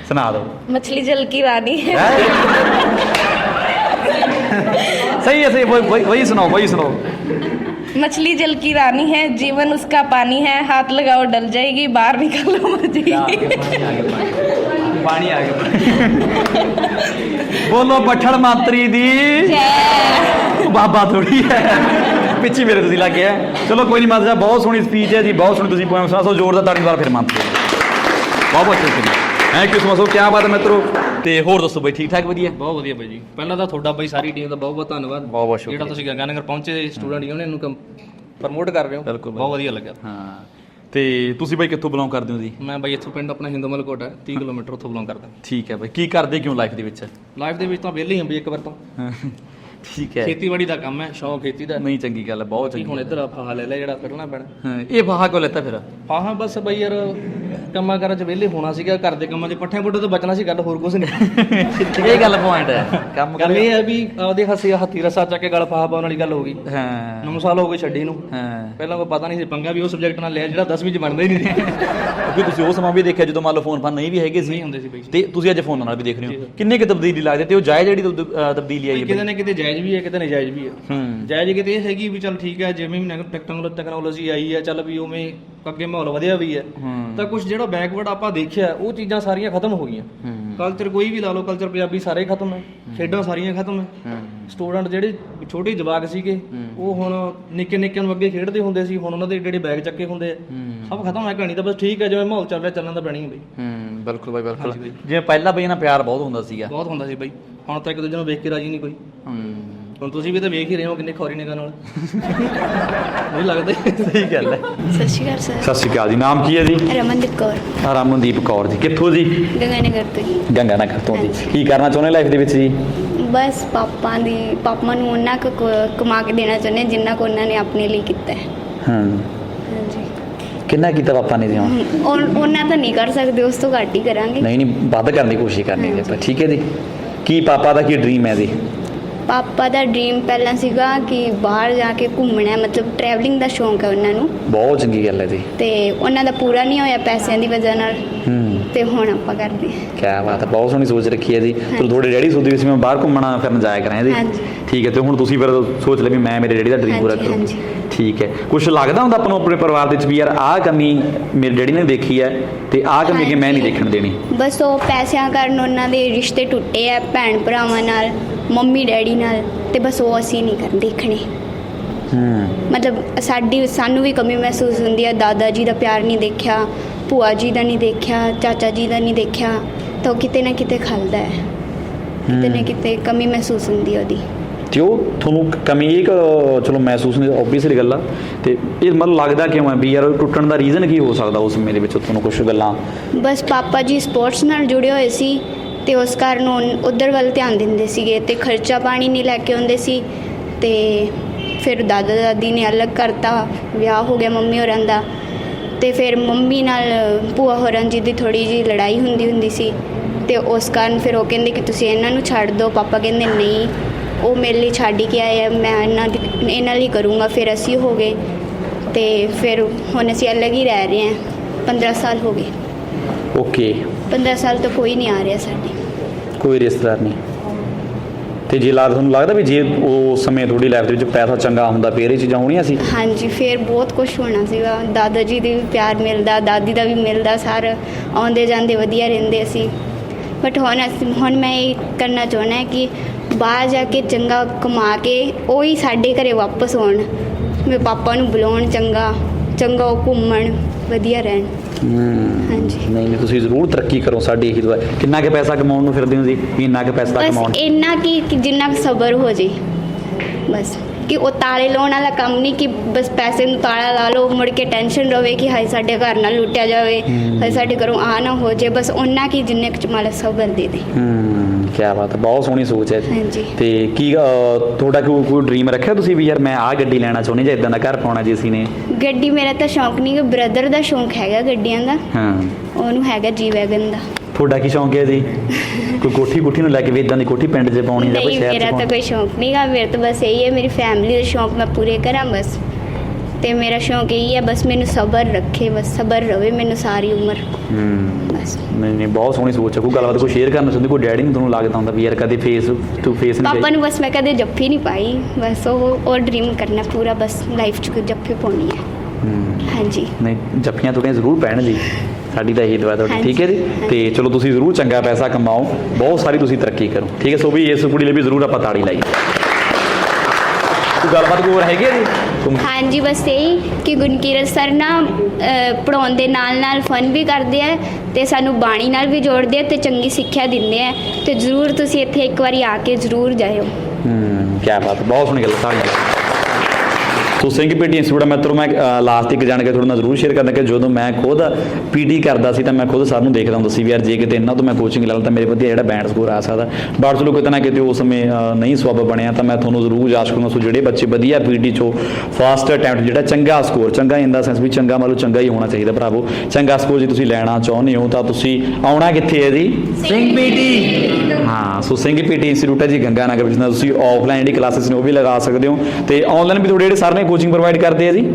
सुना दो मछली जल की रानी है हैं? सही है सही वही वही- वही सुनाओ वही सुनाओ मछली जल की रानी है जीवन उसका पानी है हाथ लगाओ डल जाएगी बाहर निकालो मर जाएगी ਪਾਣੀ ਆ ਗਿਆ बोलो पठड़ मात्री दी जय ਬਾਬਾ ਥੋੜੀ ਹੈ ਪਿੱਛੇ ਮੇਰੇ ਤੁਸੀਂ ਲੱਗੇ ਆ ਚਲੋ ਕੋਈ ਨਹੀਂ ਮਾਤਾ ਸਾਹਿਬ ਬਹੁਤ ਸੋਹਣੀ ਸਪੀਚ ਹੈ ਜੀ ਬਹੁਤ ਸੋਹਣੀ ਤੁਸੀਂ ਪੋਇਮ ਸੁਣਾ ਸੋ ਜ਼ੋਰਦਾਰ ਤਾੜੀ ਨਾਲ ਫਿਰ ਮੰਨਦੇ ਬਹੁਤ ਬਹੁਤ ਸ਼ੁਕਰੀਆ। Thank you so much so ਕੀ ਬਾਤ ਹੈ ਮਿੱਤਰੋ? ਤੇ ਹੋਰ ਦੱਸੋ ਬਈ ਠੀਕ ਠਾਕ ਵਧੀਆ? ਬਹੁਤ ਵਧੀਆ ਬਾਈ ਜੀ। ਪਹਿਲਾਂ ਤਾਂ ਤੁਹਾਡਾ ਬਾਈ ਸਾਰੀ ਟੀਮ ਦਾ ਬਹੁਤ ਬਹੁਤ ਧੰਨਵਾਦ। ਬਹੁਤ ਬਹੁਤ ਸ਼ੁਕਰੀਆ। ਜਿਹੜਾ ਤੁਸੀਂ ਗੰਗਾ ਨਗਰ ਪਹੁੰਚੇ ਸਟੂਡੈਂਟ ਯੂਨੀਅਨ ਨੂੰ ਪ੍ਰਮੋਟ ਕਰ ਰਹੇ ਹੋ। ਬਿਲਕੁਲ। ਬਹੁਤ ਵਧੀਆ ਲੱਗਿਆ। ਹਾਂ। ਤੇ ਤੁਸੀਂ ਬਈ ਕਿੱਥੋਂ ਬਿਲੋਂਗ ਕਰਦੇ ਹੋ ਜੀ? ਮੈਂ ਬਾਈ ਇੱਥੋਂ ਪਿੰਡ ਆਪਣਾ ਹਿੰਦੂਮਲ ਕੋਟ ਹੈ 30 ਕਿਲੋਮੀਟਰ ਉੱਥੋਂ ਬਿਲੋਂਗ ਕਰਦਾ। ਠੀਕ ਹੈ ਬਈ। ਕੀ ਕਰਦੇ ਕਿਉਂ ਲਾਈਫ ਦੇ ਵਿੱਚ? ਲਾਈਫ ਦੇ ਵਿੱਚ ਤਾਂ ਵਿਹਲੇ ਹੀ ਹਾਂ ਬਈ ਇੱਕ ਵਾਰ ਤੋਂ। ਠੀਕ ਹੈ। ਖੇਤੀਬਾੜੀ ਦਾ ਕੰਮ ਹੈ ਸ਼ੌਂਕ ਖੇਤੀ ਦਾ ਨਹੀਂ ਚੰਗੀ ਗੱਲ ਹੈ ਬਹੁਤ ਕੀ ਚੰਗੀ ਹੁਣ ਇੱਧਰ ਫਾਹਾ ਲੈ ਲੈ ਜਿਹੜਾ ਕਰਨਾ ਪੈਣਾ। ਹਾਂ ਇਹ ਫਾਹਾ ਕਿਉਂ ਲੈਤਾ ਫਿਰ? ਫਾਹਾ ਬਸ ਬਈ ਯਾਰ ਕੰਮਾਂ ਕਾਰਾਂ 'ਚ ਵਿਹਲੇ ਹੋਣਾ ਸੀਗਾ ਘਰ ਦੇ ਕੰਮਾਂ 'ਚ ਪੱਠਿਆਂ ਪੁੱਠੇ ਤੋਂ ਬਚਣਾ ਸੀ ਗੱਲ ਹੋਰ ਕੁਝ ਨਹੀਂ। *laughs* ਇਹ ਗੱਲ ਪੁਆਇੰਟ ਹੈ ਕੰਮ ਗੱਲ ਇਹ ਹੈ ਵੀ ਆਪਦੇ ਹੱਸੀ ਹੱਥੀ ਰਸਾ ਚੱਕ ਕੇ ਗੱਲ ਫਾਹਾ ਪਾਉਣ ਵਾਲੀ ਗੱਲ ਹੋ ਗਈ। ਹਾਂ। 9 ਸਾਲ ਹੋ ਗਏ ਛੱਡੀ ਨੂੰ। ਹਾਂ। ਪਹਿਲਾਂ ਕੋਈ ਪਤਾ ਨਹੀਂ ਸੀ ਪੰਗਾ ਵੀ ਉਹ ਸਬਜੈਕਟ ਨਾਲ ਲਿਆ ਜਿਹੜਾ 10ਵੀਂ 'ਚ ਬਣਦਾ ਹੀ ਨਹੀਂ ਸੀ। *laughs* ਕਿਉਂਕਿ ਤੁਸੀਂ ਉਹ ਸਮਾਂ ਵੀ ਦੇਖਿਆ ਜਦੋਂ ਮੰਨ ਲਓ ਫੋਨ ਫਾਨ ਨਹੀਂ ਵੀ ਹੈਗੇ ਸੀ। ਨਹੀਂ ਹੁੰਦੇ ਸੀ ਬਈ। ਤੇ ਤੁਸੀਂ ਅੱਜ ਫੋਨਾਂ ਨਾਲ ਵੀ ਦੇਖ ਰਹੇ ਹੋ। ਕਿੰਨੇ ਕਿ ਤਬਦੀਲੀ ਲੱਗਦੀ ਤੇ ਉਹ ਜਾਇਜ਼ ਜਿਹੜੀ ਤਬਦੀਲੀ ਆਈ ਹੈ ਕਿਤੇ ਨਾ ਕਿਤੇ ਜਾਇਜ਼ ਵੀ ਹੈ ਕਿਤੇ ਨਜਾਇਜ਼ ਵੀ ਹੈ। ਹੂੰ। ਜਾਇਜ਼ ਕਿਤੇ ਇਹ ਹੈਗੀ ਵੀ ਚੱਲ ਠੀਕ ਹੈ ਜਿਵੇਂ ਵੀ ਟੈਕਨੋਲੋਜੀ ਆਈ ਹੈ ਚੱਲ ਵੀ ਉਵੇਂ ਅੱਗੇ ਮਾਹੌਲ ਵਧਿਆ ਵੀ ਹੈ। ਤਾਂ ਕੁਝ ਜਿਹੜਾ ਬੈਕਵਰਡ ਆਪਾਂ ਦੇਖਿਆ ਉਹ ਚੀਜ਼ਾਂ ਸਾਰੀਆਂ ਖਤਮ ਹੋ ਗਈਆਂ। ਕਲਚਰ ਕੋਈ ਵੀ ਲਾ ਲਓ ਕਲਚਰ ਪੰਜਾਬੀ ਸਾਰੇ ਖਤਮ ਹੈ। ਖੇਡਾਂ ਸਾਰੀਆਂ ਖਤਮ ਹੈ। ਸਟੂਡੈਂਟ ਜਿਹੜੇ ਛੋਟੇ ਜਵਾਕ ਸੀਗੇ ਉਹ ਹੁਣ ਨਿੱਕੇ ਨਿੱਕਿਆਂ ਨੂੰ ਅੱਗੇ ਖੇਡਦੇ ਹੁੰਦੇ ਸੀ ਹੁਣ ਉਹਨਾਂ ਦੇ ਜਿਹੜੇ ਬੈਗ ਚੱਕੇ ਹੁੰਦੇ ਆ ਸਭ ਖਤਮ ਹੈ ਕਹਾਣੀ ਤਾਂ ਬਸ ਠੀਕ ਹੈ ਜਿਵੇਂ ਮਾਹੌਲ ਚੱਲ ਰਿਹਾ ਚੱਲਣ ਤਾਂ ਪੈਣੀ ਹੈ ਬਈ। ਹੂੰ ਬਿਲਕੁਲ ਬਾਈ ਬਿਲਕੁਲ। ਜਿਵੇਂ ਪਹਿਲਾਂ ਬਈ ਇਹਨਾਂ ਪਿਆਰ ਬਹੁਤ ਹੁੰਦਾ ਸੀਗਾ। ਬਹੁਤ ਹੁੰਦਾ ਸੀ ਬਈ। ਹੁਣ ਤਾਂ ਇੱਕ ਦੂਜੇ ਨੂੰ ਵੇਖ ਕੇ ਰਾਜੀ ਨਹੀਂ ਕੋਈ। ਹੂੰ। ਹੁਣ ਤੁਸੀਂ ਵੀ ਤਾਂ ਵੇਖ ਹੀ ਰਹੇ ਹੋ ਕਿੰਨੇ ਖੌਰੀ ਨਿਗਾਹ ਨਾਲ। *laughs* ਨਹੀਂ ਲੱਗਦੇ। ਸਹੀ ਗੱਲ ਹੈ। ਸਤਿ ਸ਼੍ਰੀ ਅਕਾਲ ਸਰ। ਸਤਿ ਸ਼੍ਰੀ ਅਕਾਲ ਜੀ। ਨਾਮ ਕੀ ਹੈ ਜੀ? ਰਮਨਦੀਪ ਕੌਰ। ਰਮਨਦੀਪ ਕੌਰ ਜੀ। ਕਿੱਥੋਂ ਜੀ? ਗੰਗਾਨਗਰ ਤੋਂ ਜੀ। ਗੰਗਾ ਨਗਰ ਤੋਂ ਜੀ। ਕੀ ਕਰਨਾ ਚਾਹੁੰਦੇ ਲਾਈਫ ਦੇ ਵਿੱਚ ਜੀ? ਬਸ ਪਾਪਾ ਦੀ ਪਾਪਾ ਨੂੰ ਉਹਨਾਂ ਕੁ ਕਮਾ ਕੇ ਦੇਣਾ ਚਾਹੁੰਦੇ ਹਾਂ, ਜਿੰਨਾ ਕੁ ਉਹਨਾਂ ਨੇ ਆਪਣੇ ਲਈ ਕੀਤਾ ਹੈ। ਹਾਂ। ਕਿੰਨਾ ਕੀਤਾ ਪਾਪਾ ਨੇ ਜੀ ਹੁਣ? ਉਹਨਾਂ ਤਾਂ ਨਹੀਂ ਕਰ ਸਕਦੇ ਉਸ ਤੋਂ ਘੱਟ ਹੀ ਕਰਾਂਗੇ। ਨਹੀਂ ਨਹੀਂ ਵੱਧ ਕਰਨ ਦੀ ਕੋਸ਼ਿਸ਼ ਕਰਨੀ ਹੈ ਠੀਕ ਹੈ ਜੀ। ਕੀ ਪਾਪਾ ਦਾ ਕੀ ਡ੍ਰੀਮ ਹੈ ਜੀ? ਪਾਪਾ ਦਾ ਡ੍ਰੀਮ ਪਹਿਲਾਂ ਸੀਗਾ ਕਿ ਬਾਹਰ ਜਾ ਕੇ ਘੁੰਮਣਾ ਮਤਲਬ ਟਰੈਵਲਿੰਗ ਦਾ ਸ਼ੌਂਕ ਹੈ ਉਹਨਾਂ ਨੂੰ। ਬਹੁਤ ਚੰਗੀ ਗੱਲ ਹੈ ਜੀ। ਤੇ ਉਹਨਾਂ ਦਾ ਪੂਰਾ ਨਹੀਂ ਹੋਇਆ ਪੈਸਿਆਂ ਦੀ ਵਜ੍ਹਾ ਨਾਲ। ਹੂੰ। ਤੇ ਹੁਣ ਆਪਾਂ ਕਰਦੇ ਹਾਂ। ਕਿਆ ਬਾਤ ਹੈ ਬਹੁਤ ਸੋਹਣੀ ਸੋਚ ਰੱਖੀ ਹੈ ਜੀ। ਚਲੋ ਤੁਹਾਡੇ ਡੈਡੀ ਸੋਚਦੇ ਸੀ ਮੈਂ ਬਾਹਰ ਘੁੰਮਣਾ ਫਿਰਨ ਜਾਇਆ ਕਰਾਂ ਜੀ। ਹਾਂਜੀ। ਠੀਕ ਹੈ ਤੇ ਹੁਣ ਤੁਸੀਂ ਫਿਰ ਸੋਚ ਲਿਆ ਵੀ ਮੈਂ ਮੇਰੇ ਡੈਡੀ ਦਾ ਡ੍ਰੀਮ ਪੂਰਾ ਕਰੂੰ। ਹਾਂਜੀ। ਠੀਕ ਹੈ। ਕੁਝ ਲੱਗਦਾ ਹੁੰਦਾ ਆਪਾਂ ਨੂੰ ਆਪਣੇ ਪਰਿਵਾਰ ਦੇ ਵਿੱਚ ਵੀ ਯਾਰ ਆਹ ਕਮੀ ਮੇਰੇ ਡੈਡੀ ਨੇ ਦੇਖੀ ਹੈ ਤੇ ਆਹ ਕਮੀ ਅੱਗੇ ਮੈਂ ਨਹੀਂ। ਦੇਖਣ ਦੇਣੀ। ਬਸ ਉਹ ਪੈਸਿਆਂ ਕਾਰਨ ਉਹਨਾਂ ਦੇ ਰਿਸ਼ਤੇ ਟੁੱਟੇ ਆ ਭੈਣ ਭਰਾਵਾਂ ਨਾਲ। ਮੰਮੀ ਡੈਡੀ ਨਾਲ ਤੇ ਬਸ ਉਹ ਅਸੀਂ ਨਹੀਂ ਕਰ ਦੇਖਣੇ। ਹੂੰ। ਮਤਲਬ ਸਾਡੀ ਸਾਨੂੰ ਵੀ ਕਮੀ ਮਹਿਸੂਸ ਹੁੰਦੀ ਹੈ ਦਾਦਾ ਜੀ ਦਾ ਪਿਆਰ ਨਹੀਂ ਦੇਖਿਆ ਭੂਆ ਜੀ ਦਾ ਨਹੀਂ ਦੇਖਿਆ ਚਾਚਾ ਜੀ ਦਾ ਨਹੀਂ ਦੇਖਿਆ ਤਾਂ ਉਹ ਕਿਤੇ ਨਾ ਕਿਤੇ ਖਲਦਾ ਹੈ। ਕਿਤੇ ਨਾ। ਕਿਤੇ ਕਮੀ ਮਹਿਸੂਸ ਹੁੰਦੀ ਹੈ ਉਹਦੀ। ਤੇ ਉਹ ਤੁਹਾਨੂੰ ਕਮੀ ਇਹ ਚਲੋ ਮਹਿਸੂਸ ਨਹੀਂ ਆਬਵੀਅਸਲੀ ਗੱਲ। ਆ ਤੇ ਇਹ ਮਤਲਬ ਲੱਗਦਾ ਕਿਉਂ ਹੈ ਵੀ ਯਾਰ ਉਹ ਟੁੱਟਣ ਦਾ ਰੀਜ਼ਨ ਕੀ ਹੋ ਸਕਦਾ ਉਸ ਦੇ ਵਿੱਚ ਤੁਹਾਨੂੰ ਕੁਝ ਗੱਲਾਂ? ਬਸ ਪਾਪਾ ਜੀ ਸਪੋਰਟਸ ਨਾਲ ਜੁੜੇ ਹੋਏ ਸੀ। ਤੇ ਉਸ ਕਾਰਨ ਉਹ ਉਧਰ ਵੱਲ ਧਿਆਨ ਦਿੰਦੇ ਸੀਗੇ ਤੇ ਖਰਚਾ ਪਾਣੀ ਨਹੀਂ ਲੈ ਕੇ ਆਉਂਦੇ ਸੀ ਤੇ ਫਿਰ ਦਾਦਾ ਦਾਦੀ ਨੇ ਅਲੱਗ ਕਰਤਾ, ਵਿਆਹ ਹੋ ਗਿਆ ਮੰਮੀ ਹੋਰਾਂ ਦਾ ਤੇ ਫਿਰ ਮੰਮੀ ਨਾਲ ਭੂਆ ਹੋਰਾਂ ਜੀ ਦੀ ਥੋੜੀ ਜੀ ਲੜਾਈ ਹੁੰਦੀ ਹੁੰਦੀ ਸੀ ਤੇ ਉਸ ਕਾਰਨ ਫਿਰ ਉਹ ਕਹਿੰਦੇ ਕਿ ਤੁਸੀਂ ਇਹਨਾਂ ਨੂੰ ਛੱਡ ਦਿਓ, ਪਾਪਾ ਕਹਿੰਦੇ ਨਹੀਂ, ਉਹ ਮੇਰੇ ਲਈ ਛੱਡ ਹੀ ਕੇ ਆਏ ਆ, ਮੈਂ ਇਹਨਾਂ ਦੀ, ਇਹਨਾਂ ਲਈ ਕਰੂੰਗਾ, ਫਿਰ ਅਸੀਂ ਹੋ ਗਏ ਤੇ ਫਿਰ ਹੁਣ ਅਸੀਂ ਅਲੱਗ ਹੀ ਰਹਿ ਰਹੇ ਹਾਂ 15 ਸਾਲ ਹੋ ਗਏ। ਓਕੇ 15 ਸਾਲ ਤੋਂ ਕੋਈ ਨਹੀਂ ਆ ਰਿਹਾ ਸਾਡੇ। ਕੋਈ ਰਿਸ਼ਤੇਦਾਰ ਨਹੀਂ। ਤੇ ਜੇ ਲੱਗ ਤੁਹਾਨੂੰ ਲੱਗਦਾ ਵੀ ਜੇ ਉਹ ਸਮੇਂ ਤੁਹਾਡੀ ਲਾਈਫ ਦੇ ਵਿੱਚ ਪੈਸਾ ਚੰਗਾ ਹੁੰਦਾ ਫੇਰ ਇਹ ਚੀਜ਼ਾਂ ਹੋਣੀਆਂ ਸੀ? ਹਾਂਜੀ ਫਿਰ ਬਹੁਤ ਕੁਝ ਹੋਣਾ ਸੀਗਾ। ਦਾਦਾ ਜੀ ਦੇ ਵੀ ਪਿਆਰ ਮਿਲਦਾ ਦਾਦੀ ਦਾ ਵੀ ਮਿਲਦਾ ਸਾਰ ਆਉਂਦੇ ਜਾਂਦੇ ਵਧੀਆ ਰਹਿੰਦੇ ਸੀ। ਬਟ ਹੁਣ ਅਸੀਂ ਹੁਣ ਮੈਂ ਇਹ ਕਰਨਾ ਚਾਹੁੰਦਾ ਹੈ ਕਿ ਬਾਹਰ ਜਾ ਕੇ ਚੰਗਾ ਕਮਾ ਕੇ ਉਹੀ ਸਾਡੇ ਘਰੇ ਵਾਪਸ ਆਉਣ। ਮੇਰੇ ਪਾਪਾ ਨੂੰ ਬੁਲਾਉਣ ਚੰਗਾ ਚੰਗਾ ਉਹ ਘੁੰਮਣ ਵਧੀਆ ਰਹਿਣ। ਹਾਂਜੀ। ਨਹੀਂ ਨਹੀਂ ਤੁਸੀਂ ਜ਼ਰੂਰ ਤਰੱਕੀ ਕਰੋ ਸਾਡੀ ਇਹੀ ਦੁਆ। ਹੈ। ਕਿੰਨਾ ਕੁ ਪੈਸਾ ਕਮਾਉਣ ਨੂੰ ਫਿਰਦੇ ਹੋ ਜੀ? ਵੀ ਇੰਨਾ ਕੁ ਪੈਸਾ ਕਮਾਉਣ। ਬਸ ਇੰਨਾ ਕਿ ਕਿ ਜਿੰਨਾ ਕੁ ਸਬਰ ਹੋ ਜੇ। ਬਸ। ਕਿ ਉਹ ਤਾਲੇ ਲਾਉਣ ਵਾਲਾ ਕੰਮ ਨਹੀਂ ਕਿ ਬਸ ਪੈਸੇ ਨੂੰ ਤਾਲਾ ਲਾ ਲਓ ਮੁੜ ਕੇ ਟੈਨਸ਼ਨ ਰਵੇ ਕਿ ਹਾਏ ਸਾਡੇ ਘਰ ਨਾਲ ਲੁੱਟਿਆ ਜਾਵੇ ਹਾਏ ਸਾਡੇ ਘਰੋਂ ਆ ਨਾ ਹੋ ਜੇ। ਬਸ ਉਹਨਾਂ ਕੀ ਜਿੰਨੇ ਕੁ ਚ ਮਾਲਕ ਸਬਰ ਦੇ ਦੇ। ਹੂੰ। ਕੀ ਬਾਤ ਹੈ ਬਹੁਤ ਸੋਹਣੀ ਸੋਚ ਹੈ। ਜੀ ਹਾਂਜੀ। ਤੇ ਕੀ ਅਹ, ਤੁਹਾਡਾ ਕੋਈ ਕੋਈ ਡ੍ਰੀਮ ਰੱਖਿਆ ਤੁਸੀਂ ਵੀ ਯਾਰ ਮੈਂ ਆਹ ਗੱਡੀ ਲੈਣਾ ਚਾਹੁੰਦੀ ਜਾਂ ਇਦਾਂ ਦਾ ਘਰ ਪਾਉਣਾ ਜੀ ਅਸੀਂ ਨੇ? ਗੱਡੀ ਮੇਰਾ ਤਾਂ ਸ਼ੌਂਕ ਨਹੀਂ ਕਿ ਬ੍ਰਦਰ ਦਾ ਸ਼ੌਂਕ ਹੈਗਾ ਗੱਡੀਆਂ ਦਾ। ਹਾਂ। ਉਹਨੂੰ ਹੈਗਾ ਜੀ ਵੈਗਨ ਦਾ। ਤੁਹਾਡਾ ਕੀ ਸ਼ੌਂਕ ਹੈ ਜੀ? ਕੋਈ ਕੋਠੀ ਕੋਠੀ ਨੂੰ ਲੈ ਕੇ ਵੀ ਇਦਾਂ ਦੀ ਕੋਠੀ ਪਿੰਡ 'ਚ ਪਾਉਣੀ ਜਾਂ ਕੋਈ ਨਹੀਂ ਸ਼ਹਿਰ 'ਚ ਮੇਰਾ ਤਾਂ ਪਾਉਣੀ? ਕੋਈ ਸ਼ੌਂਕ ਨਹੀਂਗਾ ਮੇਰੇ ਤਾਂ ਬਸ ਇਹੀ ਹੈ ਮੇਰੀ ਫੈਮਿਲੀ ਦੇ ਸ਼ੌਂਕ ਮੈਂ ਪੂਰੇ ਕਰਾਂ ਬਸ। ਤੇ ਮੇਰਾ ਸ਼ੌਂਕ ਇਹੀ ਹੈ ਬਸ ਮੈਨੂੰ ਸਬਰ ਰੱਖੇ ਬਸ ਸਬਰ ਰਵੇ ਮੈਨੂੰ ਸਾਰੀ ਉਮਰ। ਹੂੰ। ਬਸ। ਨਹੀਂ ਨਹੀਂ ਬਹੁਤ ਸੋਹਣੀ ਸੋਚ ਹੈ। ਕੋਈ ਗੱਲਬਾਤ ਕੋਈ ਸ਼ੇਅਰ ਕਰਨਾ ਚਾਹੁੰਦੀ ਕੋਈ ਡੈਡੀ ਨੂੰ ਤੁਹਾਨੂੰ ਲੱਗਦਾ ਹੁੰਦਾ ਵੀ ਯਾਰ ਕਦੇ ਫੇਸ ਟੂ ਫੇਸ ਨਹੀਂ ਪਾਪਾ ਨੂੰ ਬਸ ਮੈਂ ਕਦੇ ਜੱਫੀ ਨਹੀਂ ਪਾਈ। ਬਸ ਉਹ ਉਹ ਡ੍ਰੀਮ ਕਰਨਾ ਪੂਰਾ ਬਸ ਲਾਈਫ 'ਚ ਕੋਈ ਜੱਫੀ ਪਾਉਣੀ ਹੈ। ਹੂੰ। ਹਾਂਜੀ। ਨਹੀਂ ਜੱਫੀਆਂ ਤੁਹਾਡੀਆਂ ਜ਼ਰੂਰ ਪੈਣ ਜੀ। ਸਾਡੀ ਤਾਂ ਇਹੀ ਦੁਆ ਤੁਹਾਡੀ ਠੀਕ ਹੈ ਜੀ। ਤੇ ਚਲੋ ਤੁਸੀਂ ਜ਼ਰੂਰ ਚੰਗਾ ਪੈਸਾ ਕਮਾਓ। ਬਹੁਤ ਸਾਰੀ ਤੁਸੀਂ ਤਰੱਕੀ ਕਰੋ। ਠੀਕ ਹੈ ਸੋ ਵੀ ਇਸ ਕੁੜੀ ਲਈ ਵੀ ਜ਼ਰੂਰ ਆਪਾਂ ਤਾੜੀ ਲਾਈਏ। ਗੱਲਬਾਤ ਕੋਈ ਹੋਰ ਹੈਗੀ ਹੈ ਜੀ? ਹਾਂਜੀ ਬਸ ਇਹੀ ਕਿ ਗੁਰਕੀਰਤ ਸਰ ਨਾ ਪੜਾਉਣ ਦੇ ਨਾਲ ਨਾਲ ਫਨ ਵੀ ਕਰਦੇ ਆ ਤੇ ਸਾਨੂੰ ਬਾਣੀ ਨਾਲ ਵੀ ਜੋੜਦੇ ਆ ਤੇ ਚੰਗੀ ਸਿੱਖਿਆ ਦਿੰਦੇ ਆ। ਤੇ ਜ਼ਰੂਰ ਤੁਸੀਂ ਇੱਥੇ ਇੱਕ ਵਾਰੀ ਆ ਕੇ ਜ਼ਰੂਰ ਜਾਇਓ। ਹੂੰ ਕੀ ਬਾਤ ਬਹੁਤ ਸੋਹਣੀ ਗੱਲ ਸਾਰੀ ਸੋ ਸਿੰਘ ਪੀਟੀ ਇੰਸਟੀਚਿਊਟ ਮੈਥੋਂ ਮੈਂ ਲਾਸਟ ਇੱਕ ਜਾਣ ਕੇ ਤੁਹਾਡੇ ਨਾਲ ਜ਼ਰੂਰ ਸ਼ੇਅਰ ਕਰਨਾ ਕਿ ਜਦੋਂ ਮੈਂ ਖੁਦ ਪੀਟੀ ਕਰਦਾ ਸੀ ਤਾਂ ਮੈਂ ਖੁਦ ਸਰ ਨੂੰ ਦੇਖਦਾ ਹੁੰਦਾ ਸੀ ਵੀ ਯਾਰ ਜੇ ਕਿਤੇ ਇਹਨਾਂ ਤੋਂ ਮੈਂ ਕੋਚਿੰਗ ਲੈ ਲਾਂ ਤਾਂ ਮੇਰੇ ਵਧੀਆ ਜਿਹੜਾ ਬੈਂਡ ਸਕੋਰ ਆ ਸਕਦਾ। ਬਟ ਚਲੋ ਕਿਤੇ ਨਾ ਕਿਤੇ ਉਸ ਸਮੇਂ ਨਹੀਂ ਸਬਬ ਬਣਿਆ ਤਾਂ ਮੈਂ ਤੁਹਾਨੂੰ ਜ਼ਰੂਰ ਗੁਜ਼ਾਰਿਸ਼ ਕਰੂੰਗਾ ਸੋ ਜਿਹੜੇ ਬੱਚੇ ਵਧੀਆ ਪੀਟੀ ਚੋਂ ਫਸਟ ਅਟੈਂਪਟ ਜਿਹੜਾ ਚੰਗਾ ਸਕੋਰ ਚੰਗਾ ਇਨ ਦਾ ਸੈਂਸ ਵੀ ਚੰਗਾ ਮਤਲਬ ਚੰਗਾ ਹੀ ਹੋਣਾ ਚਾਹੀਦਾ ਭਰਾਵੋ। ਚੰਗਾ ਸਕੋਰ ਜੇ ਤੁਸੀਂ ਲੈਣਾ ਚਾਹੁੰਦੇ ਹੋ ਤਾਂ ਤੁਸੀਂ ਆਉਣਾ ਕਿੱਥੇ ਹੈ ਜੀ? ਸਿੰਘ ਪੀਟੀ। ਹਾਂ ਸੋ ਸਿੰਘ ਪੀਟੀ ਇੰਸਟੀਚਿਊਟ ਹੈ ਜੀ ਗੰਗਾ ਨਗਰ ਵਿੱਚ। ਤੁਸੀਂ ਆਫਲਾਈਨ ਜਿਹੜੀ ਕਲਾਸਿਸ ਨੇ ਉਹ ਵੀ ਲਗਾ ਸਕਦੇ ਹੋ ਤੇ ਆਨਲਾਈਨ ਵੀ ਤੁਹਾਡੇ ਜਿਹੜੇ ਸਰ ਨੇ ਕੋਚਿੰਗ ਪ੍ਰੋਵਾਈਡ ਕਰਦੇ ਆ ਜੀ?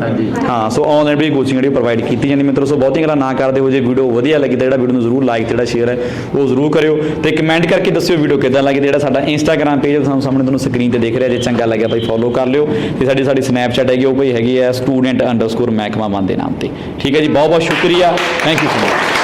ਹਾਂਜੀ। ਹਾਂ ਸੋ ਆਨਲਾਈਨ ਵੀ ਕੋਚਿੰਗ ਜਿਹੜੀ ਪ੍ਰੋਵਾਈਡ ਕੀਤੀ ਜਾਂਦੀ ਮਿੱਤਰੋ ਸੋ ਬਹੁਤੀਆਂ ਗੱਲਾਂ ਨਾ ਕਰਦੇ ਹੋ ਜੇ ਵੀਡੀਓ ਵਧੀਆ ਲੱਗੀ ਤਾਂ ਜਿਹੜਾ ਵੀਡੀਓ ਨੂੰ ਜ਼ਰੂਰ ਲਾਈਕ ਜਿਹੜਾ ਸ਼ੇਅਰ ਹੈ ਉਹ ਜ਼ਰੂਰ ਕਰਿਓ ਤੇ ਕਮੈਂਟ ਕਰਕੇ ਦੱਸਿਓ ਵੀਡੀਓ ਕਿਦਾਂ ਲੱਗੀ ਤੇ ਜਿਹੜਾ ਸਾਡਾ ਇੰਸਟਾਗ੍ਰam ਪੇਜ ਤੁਹਾਨੂੰ ਸਾਹਮਣੇ ਤੁਹਾਨੂੰ ਸਕਰੀਨ ਤੇ ਦਿਖ ਰਿਹਾ ਜੇ ਚੰਗਾ ਲੱਗਿਆ ਭਾਈ ਫੋਲੋ ਕਰ ਲਿਓ ਤੇ ਸਾਡੀ ਸਾਡੀ ਸਨੈਪਚੈਟ ਹੈਗੀ ਉਹ ਭਾਈ ਹੈਗੀ ਹੈ ਸਟੂਡੈਂਟ ਅੰਡਰਸਕੋਰ ਮਹਿਕਮਾ ਬੰਦ ਦੇ ਨਾਮ ਤੇ। ਠੀਕ ਹੈ ਜੀ ਬਹੁਤ ਬਹੁਤ ਸ਼ੁਕਰੀਆ। Thank you so much